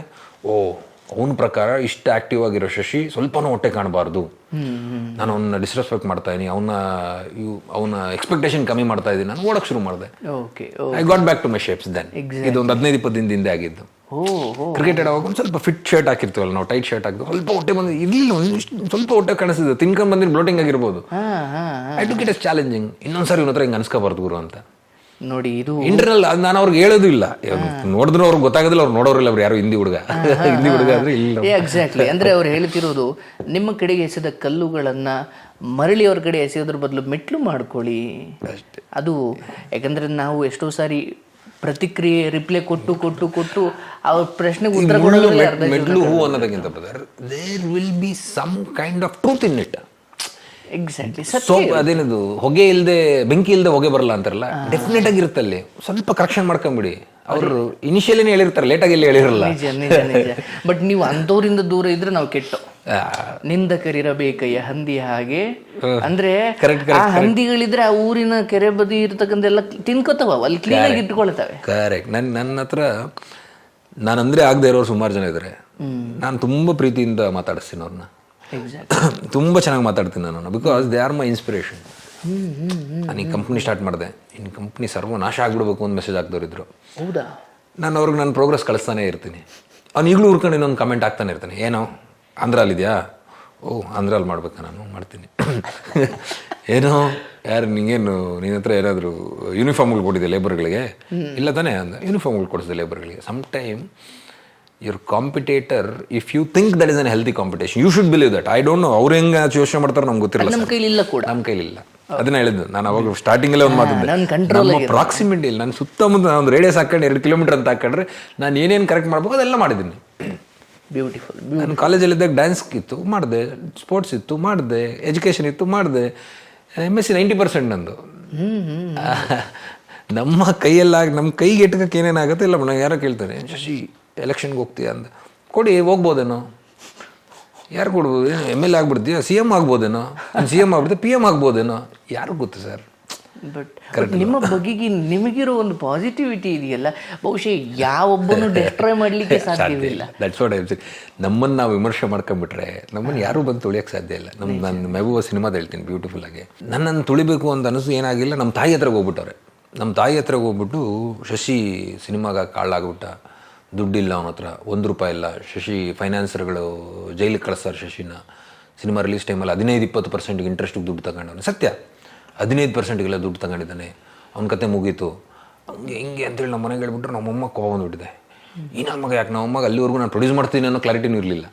ಓ ಅವನ ಪ್ರಕಾರ ಇಷ್ಟು ಆಕ್ಟಿವ್ ಆಗಿರೋ ಶಶಿ ಸ್ವಲ್ಪನೂ ಹೊಟ್ಟೆ ಕಾಣಬಾರ್ದು. ನಾನು ಅವನ್ನ ಡಿಸ್ರೆಸ್ಪೆಕ್ಟ್ ಮಾಡ್ತಾ ಇದೀನಿ ಅವನ ಅವನ ಎಕ್ಸ್ಪೆಕ್ಟೇಷನ್ ಕಮ್ಮಿ ಮಾಡ್ತಾ ಇದ್ದೀನಿ ನಾನು ಓಡೋಕೆ ಶುರು ಮಾಡಿದೆ. Okay I got back to my shapes then ಇದು ಒಂದು ಹದಿನೈದು ಇಪ್ಪತ್ತು ದಿನದ ಹಿಂದೆ ಆಗಿದ್ದು. ಕ್ರಿಕೆಟ್ ಆಡುವಾಗ ಒಂದು ಸ್ವಲ್ಪ ಫಿಟ್ ಶರ್ಟ್ ಹಾಕಿರ್ತೀವಲ್ಲ ನಾವು ಟೈಟ್ ಶರ್ಟ್ ಹಾಕಿದ್ವಿ ಸ್ವಲ್ಪ ಹೊಟ್ಟೆ ಬಂದು ಇರಲಿಲ್ಲ ಒಂದಿಷ್ಟು ಸ್ವಲ್ಪ ಹೊಟ್ಟೆ ಕಾಣಿಸಿದ್ದು ತಿನ್ಕೊಂಡ್ ಬಂದಿದ್ದು ಬ್ಲೋಟಿಂಗ್ ಆಗಿರ್ಬೋದು. I to it as challenging ಇನ್ನೊಂದ್ಸರಿ ಇವನ ಹತ್ರ ಹಿಂಗೆ ಅನ್ಸ್ಕೋಬಾರ್ದು ಗುರು ಅಂತ. ನೋಡಿ ಇದು ಇಂಟರ್ನಲ್ ನಾನು ಅವ್ರಿಗೆ ಹೇಳೋದು ಇಲ್ಲ. ನೋಡಿದ್ರು ಅವ್ರಿಗೆ ಗೊತ್ತಾಗೋದಿಲ್ಲ ಅವ್ರು ನೋಡೋರಿಲ್ಲ ಅವ್ರು ಯಾರು ಹಿಂದಿ ಹುಡುಗ. ಹಿಂದಿ ಹುಡುಗ ಆದ್ರೆ ಇಲ್ಲ. ಎಕ್ಸಾಕ್ಟ್ಲಿ ಅಂದ್ರೆ ಅವ್ರು ಹೇಳ್ತಿರೋದು ನಿಮ್ಮ ಕಡೆಗೆ ಎಸೆದ ಕಲ್ಲುಗಳನ್ನ ಮರಳಿ ಅವ್ರ ಕಡೆ ಎಸೆಯೋದ್ರ ಬದಲು ಮೆಟ್ಲು ಮಾಡ್ಕೊಳ್ಳಿ. ಅದು ಯಾಕಂದ್ರೆ ನಾವು ಎಷ್ಟೋ ಸಾರಿ ಪ್ರತಿಕ್ರಿಯೆ ರಿಪ್ಲೈ ಕೊಟ್ಟು ಕೊಟ್ಟು ಕೊಟ್ಟು ಅವ್ರ ಪ್ರಶ್ನೆಗೆ ಉತ್ತರ ಕೊಡಲು ಮೆಟ್ಲು ಹೂ ಅನ್ನೋದಕ್ಕಿಂತ there will be some kind of truth in it exactly soap ಅದೇನದು ಹೊಗೆ ಇಲ್ಲದೆ ಬೆಂಕಿ ಇಲ್ಲದೆ ಹೊಗೆ ಬರಲ್ಲ ಅಂತಾರಲ್ಲ? ಡೆಫಿನೆಟ್ ಆಗಿ ಇರುತ್ತೆ ಅಲ್ಲಿ ಸ್ವಲ್ಪ ಕರೆಕ್ಷನ್ ಮಾಡ್ಕೊಂಬಿಡಿ. ಅವರು ಇನಿಷಿಯಲಿನೇ ಹೇಳಿರ್ತಾರೆ ಲೇಟಾಗಿ ಎಲ್ಲಿ ಹೇಳಿರಲ್ಲ. ಬಟ್ ನೀವು ಅಂಥವ್ರಿಂದ ದೂರ ಇದ್ರೆ ನಾವು ಕೆಟ್ಟು. ನಿಂದಕರಿರಬೇಕಯ್ಯ ಹಂದಿ ಹಾಗೆ. ಅಂದ್ರೆ ಆ ಹಂದಿಗಳಿದ್ರೆ ಆ ಊರಿನ ಕೆರೆ ಬದಿ ಇರ್ತಕ್ಕಂಥ ಎಲ್ಲ ತಿನ್ಕೋತಾವ ಅಲ್ಲಿ ಕ್ಲೀನ್ ಆಗಿ ಇಟ್ಕೊಳ್ತವೆ. ಕರೆಕ್ಟ್ ನನ್ ನನ್ನ ಹತ್ರ ನಾನಂದ್ರೆ ಆಗದೆ ಇರೋರು ಸುಮಾರು ಜನ ಇದ್ದಾರೆ ನಾನು ತುಂಬಾ ಪ್ರೀತಿಯಿಂದ ಮಾತಾಡಿಸ್ತೀನಿ ಅವ್ರನ್ನ (coughs) ತುಂಬ ಚೆನ್ನಾಗಿ ಮಾತಾಡ್ತೀನಿ ನಾನು. Because they are my inspiration ನಾನು ಈ ಕಂಪ್ನಿ ಸ್ಟಾರ್ಟ್ ಮಾಡಿದೆ. ಇನ್ನು ಕಂಪ್ನಿ ಸರ್ವನಾಶ ಆಗ್ಬಿಡ್ಬೇಕು ಅಂತ ಮೆಸೇಜ್ ಹಾಕ್ದವ್ರಿದ್ರು. ಹೌದಾ? ನಾನು ಅವ್ರಿಗೆ ನಾನು ಪ್ರೋಗ್ರೆಸ್ ಕಳಿಸ್ತಾನೆ ಇರ್ತೀನಿ. ಅವ್ನು ಈಗಲೂ ಉರ್ಕೊಂಡು ಇನ್ನೊಂದು ಕಮೆಂಟ್ ಹಾಕ್ತಾನೆ ಇರ್ತಾನೆ. ಏನೋ? ಆಂಧ್ರಲ್ಲಿದೆಯಾ? ಓ ಆಂಧ್ರಲ್ಲಿ ಮಾಡ್ಬೇಕಾ ನಾನು. ಮಾಡ್ತೀನಿ. (coughs) ಏನೋ? ಯಾರು ನಿಂಗೇನು? ನಿನ್ನ ಹತ್ರ ಏನಾದರೂ ಯೂನಿಫಾರ್ಮ್ಗಳು ಕೊಟ್ಟಿದೆ ಲೇಬರ್ಗಳಿಗೆ ಇಲ್ಲ ತಾನೇ? ಅಂದ ಯೂನಿಫಾರ್ಮ್ಗಳು ಕೊಡಿಸಿದೆ ಲೇಬರ್ಗಳಿಗೆ some time your competitor if you think that is an healthy competition you should believe that I don't know ಅವ್ರು ಹೆಂಗೆ ಯೋಚನೆ ಮಾಡ್ತಾರೆ ನಮ್ಗೆ ಗೊತ್ತಿಲ್ಲ ನಮ್ಮ ಕೈಲಿಲ್ಲ ಕೂಡ. ನಮ್ಮ ಕೈಲಿಲ್ಲ. ಅದನ್ನ ಹೇಳಿದ್ದು. ನಾನು ಅವಾಗ ಸ್ಟಾರ್ಟಿಂಗಲ್ಲೇ ಒಂದು ಮಾತು ನಮ್ಮ ಪ್ರಾಕ್ಸಿಮಿಟಿ ಇಲ್ಲ ನಾನು ಸುತ್ತಮುತ್ತ ನಾನು ಒಂದು ರೇಡಿಯಸ್ ಹಾಕೊಂಡು ಎರಡು ಕಿಲೋಮೀಟರ್ ಅಂತ ಹಾಕೊಂಡ್ರೆ ನಾನು ಏನೇನು ಕರೆಕ್ಟ್ ಮಾಡ್ಬೇಕು ಅದೆಲ್ಲ ಮಾಡಿದ್ದೀನಿ. ಬ್ಯೂಟಿಫುಲ್ ನಾನು ಕಾಲೇಜಲ್ಲಿದ್ದಾಗ ಡ್ಯಾನ್ಸ್ ಇತ್ತು ಮಾಡಿದೆ. ಸ್ಪೋರ್ಟ್ಸ್ ಇತ್ತು ಮಾಡಿದೆ. ಎಜುಕೇಷನ್ ಇತ್ತು ಮಾಡಿದೆ. M S C ninety percent ನಂದು. (laughs) ನಮ್ಮ ಕೈಯಲ್ಲಾಗ ನಮ್ಮ ಕೈಗೆ ಎಟ್ಕಕ್ಕೆ ಏನೇನಾಗುತ್ತೆ ಇಲ್ಲ ಮೇಡಮ್ ಯಾರೋ ಕೇಳ್ತಾರೆ. ಶಶಿ ಎಲೆಕ್ಷನ್ಗೆ ಹೋಗ್ತೀಯ ಅಂದ. ಕೊಡಿ ಹೋಗ್ಬೋದೇನೋ? ಯಾರು ಕೊಡ್ಬೋದು? ಎಂ ಎಲ್ ಎ ಆಗ್ಬಿಡ್ತೀಯ? ಸಿ ಎಂ ಆಗ್ಬೋದೇನೋ? ಸಿ ಎಂ ಆಗ್ಬಿಡ್ತೀಯ ಪಿ ಎಂ ಆಗ್ಬೋದೇನೋ? ಯಾರು ಗೊತ್ತು ಸರ್. ಬಟ್ ನಿಮ್ಮ ಬಗೆಗೆ ನಿಮಗಿರೋ ಒಂದು ಪಾಸಿಟಿವಿಟಿ ಇದೆಯಲ್ಲ ಬಹುಶಃ ಯಾವೊಬ್ಬನು ಡಿಸ್ಟ್ರಾಯ್ ಮಾಡ್ಲಿಕ್ಕೆ ಸಾಧ್ಯವಿಲ್ಲ ದಟ್ಸ್ ವಾಟ್ ಐಮ್ ನಮ್ಮನ್ನು ನಾವು ವಿಮರ್ಶೆ ಮಾಡ್ಕೊಂಡ್ಬಿಟ್ರೆ ನಮ್ಮನ್ನು ಯಾರೂ ಬಂದು ತುಳಿಯೋಕ್ಕೆ ಸಾಧ್ಯ ಇಲ್ಲ. ನಮ್ಮ ನನ್ನ ಮೆಹಬೂಬ ಸಿನಿಮಾದ ಹೇಳ್ತೀನಿ ಬ್ಯೂಟಿಫುಲ್ ಆಗಿ. ನನ್ನನ್ನು ತುಳಿಬೇಕು ಅಂತ ಅನಿಸು ಏನಾಗಿಲ್ಲ. ನಮ್ಮ ತಾಯಿ ಹತ್ರ ಹೋಗ್ಬಿಟ್ಟವ್ರೆ. ನಮ್ಮ ತಾಯಿ ಹತ್ರ ಹೋಗ್ಬಿಟ್ಟು ಶಶಿ ಸಿನಿಮಾಗ ಕಾಳಾಗ್ಬಿಟ್ಟ. ದುಡ್ಡಿಲ್ಲ ಅವನ ಹತ್ರ. ಒಂದು ರೂಪಾಯಿ ಇಲ್ಲ. ಶಶಿ ಫೈನಾನ್ಸರ್ಗಳು ಜೈಲಿಗೆ ಕಳಿಸ್ತಾರೆ ಶಶಿನ. ಸಿನಿಮಾ ರಿಲೀಸ್ ಟೈಮಲ್ಲಿ ಹದಿನೈದು, ಇಪ್ಪತ್ತು ಪರ್ಸೆಂಟ್ಗೆ ಇಂಟ್ರೆಸ್ಟಿಗೆ ದುಡ್ಡು ತಗೊಂಡವನು. ಸತ್ಯ. ಹದಿನೈದು ಪರ್ಸೆಂಟ್ಗೆಲ್ಲ ದುಡ್ಡು ತಗೊಂಡಿದ್ದಾನೆ. ಅವನ ಕತೆ ಮುಗೀತು. ಹಂಗೆ ಹಿಂಗೆ ಅಂತೇಳಿ ನಮ್ಮ ಮನೆಗೆ ಹೇಳ್ಬಿಟ್ರೆ ನಮ್ಮಮ್ಮ ಕೋಪ ಬಂದುಬಿಟ್ಟಿದೆ. ಈ ನನ್ನ ಮಗ ಯಾಕೆ? ನಮ್ಮಮ್ಮಗೆ ಅಲ್ಲಿವರೆಗೂ ನಾನು ಪ್ರೊಡ್ಯೂಸ್ ಮಾಡ್ತೀನಿ ಅನ್ನೋ ಕ್ಲಾರಿಟಿನೂ ಇರಲಿಲ್ಲ.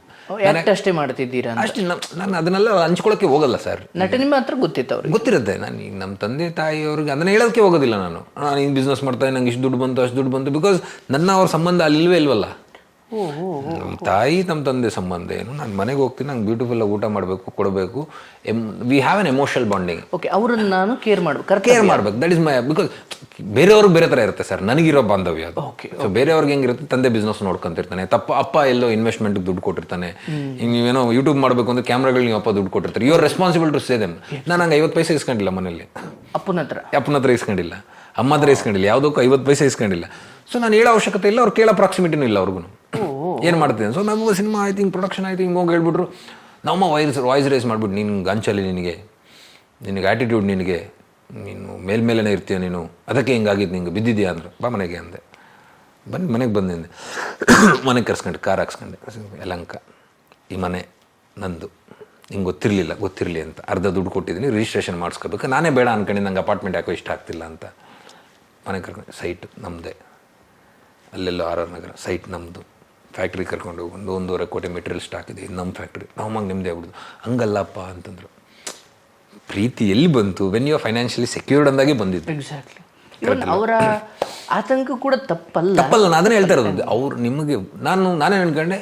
ಅಷ್ಟೇ ಮಾಡ್ತಿದ್ದೀರಾ ಅಷ್ಟೇ ನಾನು ಅದನ್ನೆಲ್ಲ ಹಂಚ್ಕೊಳಕ್ಕೆ ಹೋಗಲ್ಲ ಸರ್. ನಟನೆ ಮಾತ್ರ ಗೊತ್ತಿತ್ತು ಅವ್ರಿಗೆ. ಗೊತ್ತಿರುತ್ತೆ ನಾನು ಈಗ ನಮ್ಮ ತಂದೆ ತಾಯಿ ಅವ್ರಿಗೆ ಅದನ್ನ ಹೇಳೋದಕ್ಕೆ ಹೋಗೋದಿಲ್ಲ ನಾನು. ನಾನು ಹಿಂಗೆ ಬಿಸ್ನೆಸ್ ಮಾಡ್ತಾ ನಂಗೆ ಇಷ್ಟು ದುಡ್ಡು ಬಂತು ಅಷ್ಟು ದುಡ್ಡು ಬಂತು ಬಿಕಾಸ್ ನನ್ನ ಅವ್ರ ಸಂಬಂಧ ಅಲ್ಲಿಲ್ವೇ ಇಲ್ವಲ್ಲ. ನಮ್ಮ ತಾಯಿ ನಮ್ಮ ತಂದೆ ಸಂಬಂಧ ಏನು? ನಾನು ಮನೆಗೆ ಹೋಗ್ತೀನಿ ನಂಗೆ ಬ್ಯೂಟಿಫುಲ್ ಊಟ ಮಾಡಬೇಕು ಕೊಡಬೇಕು. M we have an emotional bonding okay ಅವ್ರನ್ನ ನಾನು ಕೇರ್ ಮಾಡ್ಬೇಕು ಕೇರ್ ಮಾಡ್ಬೇಕು. ದಟ್ ಇಸ್ ಮೈ ಬಿಕಾಸ್ ಬೇರೆಯವ್ರಿಗೆ ಬೇರೆ ಥರ ಇರುತ್ತೆ ಸರ್. ನನಗಿರೋ ಬಾಂಧವ್ಯ ಅದು. ಸೊ ಬೇರೆಯವ್ರಿಗೆ ಹೆಂಗಿರುತ್ತೆ? ತಂದೆ ಬಿಸ್ನೆಸ್ ನೋಡ್ಕೊಂತಿರ್ತಾನೆ. ತಪ್ಪ ಅಪ್ಪ ಎಲ್ಲೋ ಇನ್ವೆಸ್ಟ್ಮೆಂಟ್ಗೆ ದುಡ್ಡು ಕೊಟ್ಟಿರ್ತಾನೆ. ಹಿಂಗೆ ನೀವೇನೋ ಯೂಟ್ಯೂಬ್ ಮಾಡಬೇಕು ಅಂದ್ರೆ ಕ್ಯಾಮ್ರಾಗಳು ನೀವು ಅಪ್ಪ ದುಡ್ಡು ಕೊಟ್ಟಿರ್ತಾರೆ. Your responsible to say them ನಾನು ಹಂಗೆ ಐವತ್ತು ಪೈಸೆ ಇಸ್ಕೊಂಡಿಲ್ಲ ಮನೇಲಿ. ಅಪ್ಪನ ಹತ್ರ. ಅಪ್ಪನ ಹತ್ರ ಇಸ್ಕೊಂಡಿಲ್ಲ. ಅಮ್ಮ ಹತ್ರ ಇಸ್ಕೊಂಡಿಲ್ಲ. ಯಾವುದಕ್ಕೂ ಐವತ್ತು ಪೈಸೆ ಇಸ್ಕೊಂಡಿಲ್ಲ. ಸೊ ನಾನು ಹೇಳೋ ಅವಶ್ಯಕತೆ ಇಲ್ಲ. ಅವ್ರು ಕೇಳೋ ಪ್ರಾಕ್ಸಿಮಿಟಿನೂ ಇಲ್ಲ ಅವ್ರಿಗೂ ಏನು ಮಾಡ್ತೀನಿ ಸೊ ನಮ್ಮ ಸಿನಿಮಾ ಆಯ್ತು, ಹಿಂಗೆ ಪ್ರೊಡಕ್ಷನ್ ಆಯ್ತು, ಹಿಂಗೆ ಹೋಗಿ ಹೇಳ್ಬಿಟ್ರು. ನಮ್ಮ ವಾಯ್ಸ್ ವಾಯ್ಸ್ ರೇಸ್ ಮಾಡ್ಬಿಟ್ಟು ನಿನ್ಗೆ ಗಂಚಲ್ಲಿ ನಿನಗೆ ನಿನಗೆ ಆ್ಯಟಿಟ್ಯೂಡ್ ನಿನಗೆ, ನೀನು ಮೇಲ್ಮೇಲೇ ಇರ್ತೀಯ ನೀನು, ಅದಕ್ಕೆ ಹಿಂಗಾಗಿದ್ದು ನಿಂಗೆ ಬಿದ್ದಿದ್ಯಾ? ಅಂದ್ರೆ. ಬಾ ಮನೆಗೆ, ಅಂದೆ. ಬಂದು, ಮನೆಗೆ ಬಂದಿದ್ದೆ (coughs) ಮನೆಗೆ ಕರ್ಸ್ಕೊಂಡು ಕಾರ್ ಹಾಕ್ಸ್ಕೊಂಡೆ. ಯಲಂಕ, ಈ ಮನೆ ನಂದು. ಹಿಂಗೆ ಗೊತ್ತಿರಲಿಲ್ಲ, ಗೊತ್ತಿರಲಿ ಅಂತ. ಅರ್ಧ ದುಡ್ಡು ಕೊಟ್ಟಿದ್ದೀನಿ ರಿಜಿಸ್ಟ್ರೇಷನ್ ಮಾಡಿಸ್ಕೋಬೇಕು. ನಾನೇ ಬೇಡ ಅನ್ಕೊಂಡು ನಂಗೆ ಅಪಾರ್ಟ್ಮೆಂಟ್ ಯಾಕೋ ಇಷ್ಟ ಆಗ್ತಿಲ್ಲ ಅಂತ. ಮನೆ ಕರ್ಕೊಂಡು. ಸೈಟ್ ನಮ್ಮದೇ ಅಲ್ಲೆಲ್ಲೋ ಆರ್ ಆರ್ ನಗರ. ಸೈಟ್ ನಮ್ಮದು ಫ್ಯಾಕ್ಟ್ರಿ ಕರ್ಕೊಂಡು ಒಂದು ಒಂದೂವರೆ ಕೋಟಿ ಮೆಟೀರಿಯಲ್ ಸ್ಟಾಕ್ ಇದೆ ಇದು ನಮ್ಮ ಫ್ಯಾಕ್ಟ್ರಿ ನಾವು ನಿಮ್ಮದೇ ಆಗ್ಬಿಡ್ದು. ಹಂಗಲ್ಲಪ್ಪ ಅಂತಂದರು. ಪ್ರೀತಿ ಎಲ್ಲಿ ಬಂತು? ವೆನ್ ಯು ಫೈನಾನ್ಷಿಯಲಿ ಸೆಕ್ಯೂರ್ಡ್ ಅಂದಾಗೆ ಬಂದಿದ್ದು. ಎಕ್ಸಾಕ್ಟ್ಲಿ ಅವರ ಆತಂಕ ಕೂಡ ತಪ್ಪಲ್ಲ. ತಪ್ಪಲ್ಲ ನಾನು ಅದನ್ನೇ ಹೇಳ್ತಾ ಇರೋದು. ಅವ್ರು ನಿಮಗೆ ನಾನು ನಾನೇ ಅನ್ಕೊಂಡೆ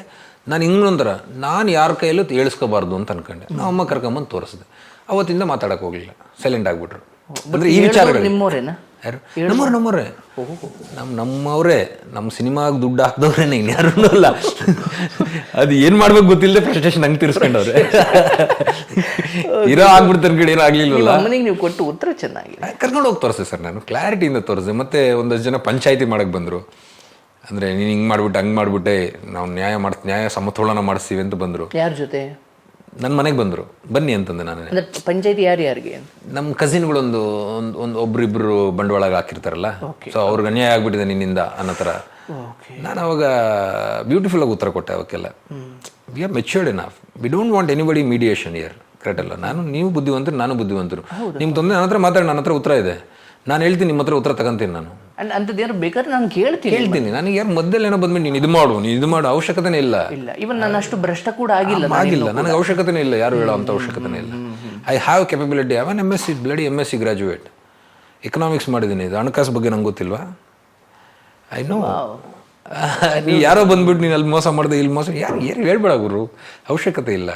ನಾನು ಇನ್ನೊಂಥರ ನಾನು ಯಾರ ಕೈಯಲ್ಲೂ ಹೇಳಿಸ್ಕೋಬಾರ್ದು ಅಂತ ಅನ್ಕೊಂಡೆ. ನಾವು ಅಮ್ಮ ಕರ್ಕೊಂಬಂದು ತೋರಿಸಿದೆ. ಅವತ್ತಿಂದ ಮಾತಾಡೋಕೆ ಹೋಗಲಿಲ್ಲ. ಸೈಲೆಂಟ್ ಆಗಿಬಿಟ್ರು. ಅಂದರೆ ಈ ವಿಚಾರಗಳು. ನಿಮ್ಮವರೇನಾ? ನಮ್ಮವ್ರೆ ನಮ್ಮವ್ರೆ. ನಮ್ಮ ನಮ್ಮವ್ರೆ ನಮ್ಮ ಸಿನಿಮಾಗೆ ದುಡ್ಡು ಹಾಕ್ದವ್ರೆ ಇನ್ಯಾರೂ ಅಲ್ಲ. ಅದು ಏನು ಮಾಡ್ಬೇಕು ಗೊತ್ತಿಲ್ಲದೆ ಫ್ರಸ್ಟ್ರೇಷನ್ ಹಂಗೆ ತಿರ್ಸ್ಕೊಂಡವ್ರೆ. ಇರೋ ಆಗ್ಬಿಡ್ತಾರೆ ಕಡೆ ಏನೋ ಆಗ್ಲಿಲ್ವಲ್ಲ? ಮನೆಗೆ ನೀವು ಕೊಟ್ಟು ಉತ್ತರ ಚೆನ್ನಾಗಿ ಕರ್ಕೊಂಡು ಹೋಗಿ ತೋರಿಸ್ದೆ ಸರ್ ನಾನು. ಕ್ಲಾರಿಟಿಯಿಂದ ತೋರಿಸಿದೆ ಮತ್ತೆ ಒಂದಷ್ಟು ಜನ ಪಂಚಾಯತಿ ಮಾಡಕ್ಕೆ ಬಂದ್ರು. ಅಂದ್ರೆ ನೀನು ಹಿಂಗ್ ಮಾಡ್ಬಿಟ್ಟು ಹಂಗ್ ಮಾಡ್ಬಿಟ್ಟೆ ನಾವು ನ್ಯಾಯ ಮಾಡ್ತೀವಿ ನ್ಯಾಯ ಸಮತೋಲನ ಮಾಡಿಸ್ತೀವಿ ಅಂತ ಬಂದರು. ಯಾರ ಜೊತೆ? ನನ್ನ ಮನೆಗೆ ಬಂದರು. ಬನ್ನಿ ಅಂತಂದೆ ನಾನು. ಅಂದ್ರೆ ಪಂಚಾಯತಿ ಯಾರು ಯಾರಿಗೆ? ನಮ್ಮ ಕಸಿನ್ಗಳೊಂದು ಒಂದು ಒಂದು ಒಬ್ರಿಬ್ರು ಬಂಡವಾಳ ಹಾಕಿರ್ತಾರಲ್ಲ. ಸೊ ಅವ್ರಿಗೆ ಅನ್ಯಾಯ ಆಗ್ಬಿಟ್ಟಿದೆ ನಿನ್ನಿಂದ ಅನ್ನೋ ಥರ. ನಾನು ಅವಾಗ ಬ್ಯೂಟಿಫುಲ್ ಆಗಿ ಉತ್ತರ ಕೊಟ್ಟೆ ಅವಕ್ಕೆಲ್ಲ. We are matured enough we don't want anybody mediation year correct ಅಲ್ಲ ನಾನು ನೀವು ಬುದ್ಧಿವಂತರು ನಾನು ಬುದ್ಧಿವಂತರು. ನಿಮ್ಮ ತೊಂದರೆ ನನ್ನ ಹತ್ರ ಮಾತಾಡಿ ನನ್ನ ಹತ್ರ ಉತ್ತರ ಇದೆ. ನಾನು ಹೇಳ್ತೀನಿ ನಿಮ್ಮ ಹತ್ರ ಉತ್ತರ ತಗೊಂತೀನಿ ನಾನು. ಅಂಥದ್ದು ಯಾರು ಬೇಕಾದ್ರೆ ನಾನು ಕೇಳ್ತೀನಿ ಹೇಳ್ತೀನಿ ನನಗೆ ಯಾರು ಮಧ್ಯದಲ್ಲಿ ಏನೋ ಬಂದ್ಬಿಟ್ಟು ನೀನು ಇದು ಮಾಡು ನೀನು ಇದು ಮಾಡು ಅವಶ್ಯಕತೆನೇ ಇಲ್ಲ. ಇಲ್ಲ. ಇವನ್ ನಾನು ಅಷ್ಟು ಭ್ರಷ್ಟ ಕೂಡ ಆಗಿಲ್ಲ ಆಗಿಲ್ಲ. ನನಗೆ ಅವಶ್ಯಕತೆನೇ ಇಲ್ಲ. ಯಾರು ಹೇಳೋ ಅಂತ ಅವಶ್ಯಕತೆನೇ ಇಲ್ಲ. I have capability I M S C bloody M S C graduate economics ಮಾಡಿದ್ದೀನಿ. ಇದು ಹಣಕಾಸು ಬಗ್ಗೆ ನಂಗೆ ಗೊತ್ತಿಲ್ವಾ? ಐ ನೋ (laughs) ನೀ ಯಾರೋ ಬಂದ್ಬಿಟ್ಟು ನೀನು ಅಲ್ಲಿ ಮೋಸ ಮಾಡಿದೆ ಇಲ್ಲಿ ಮೋಸ ಯಾರು ಏನು ಹೇಳ್ಬೇಡ ಗುರು. ಅವಶ್ಯಕತೆ ಇಲ್ಲ.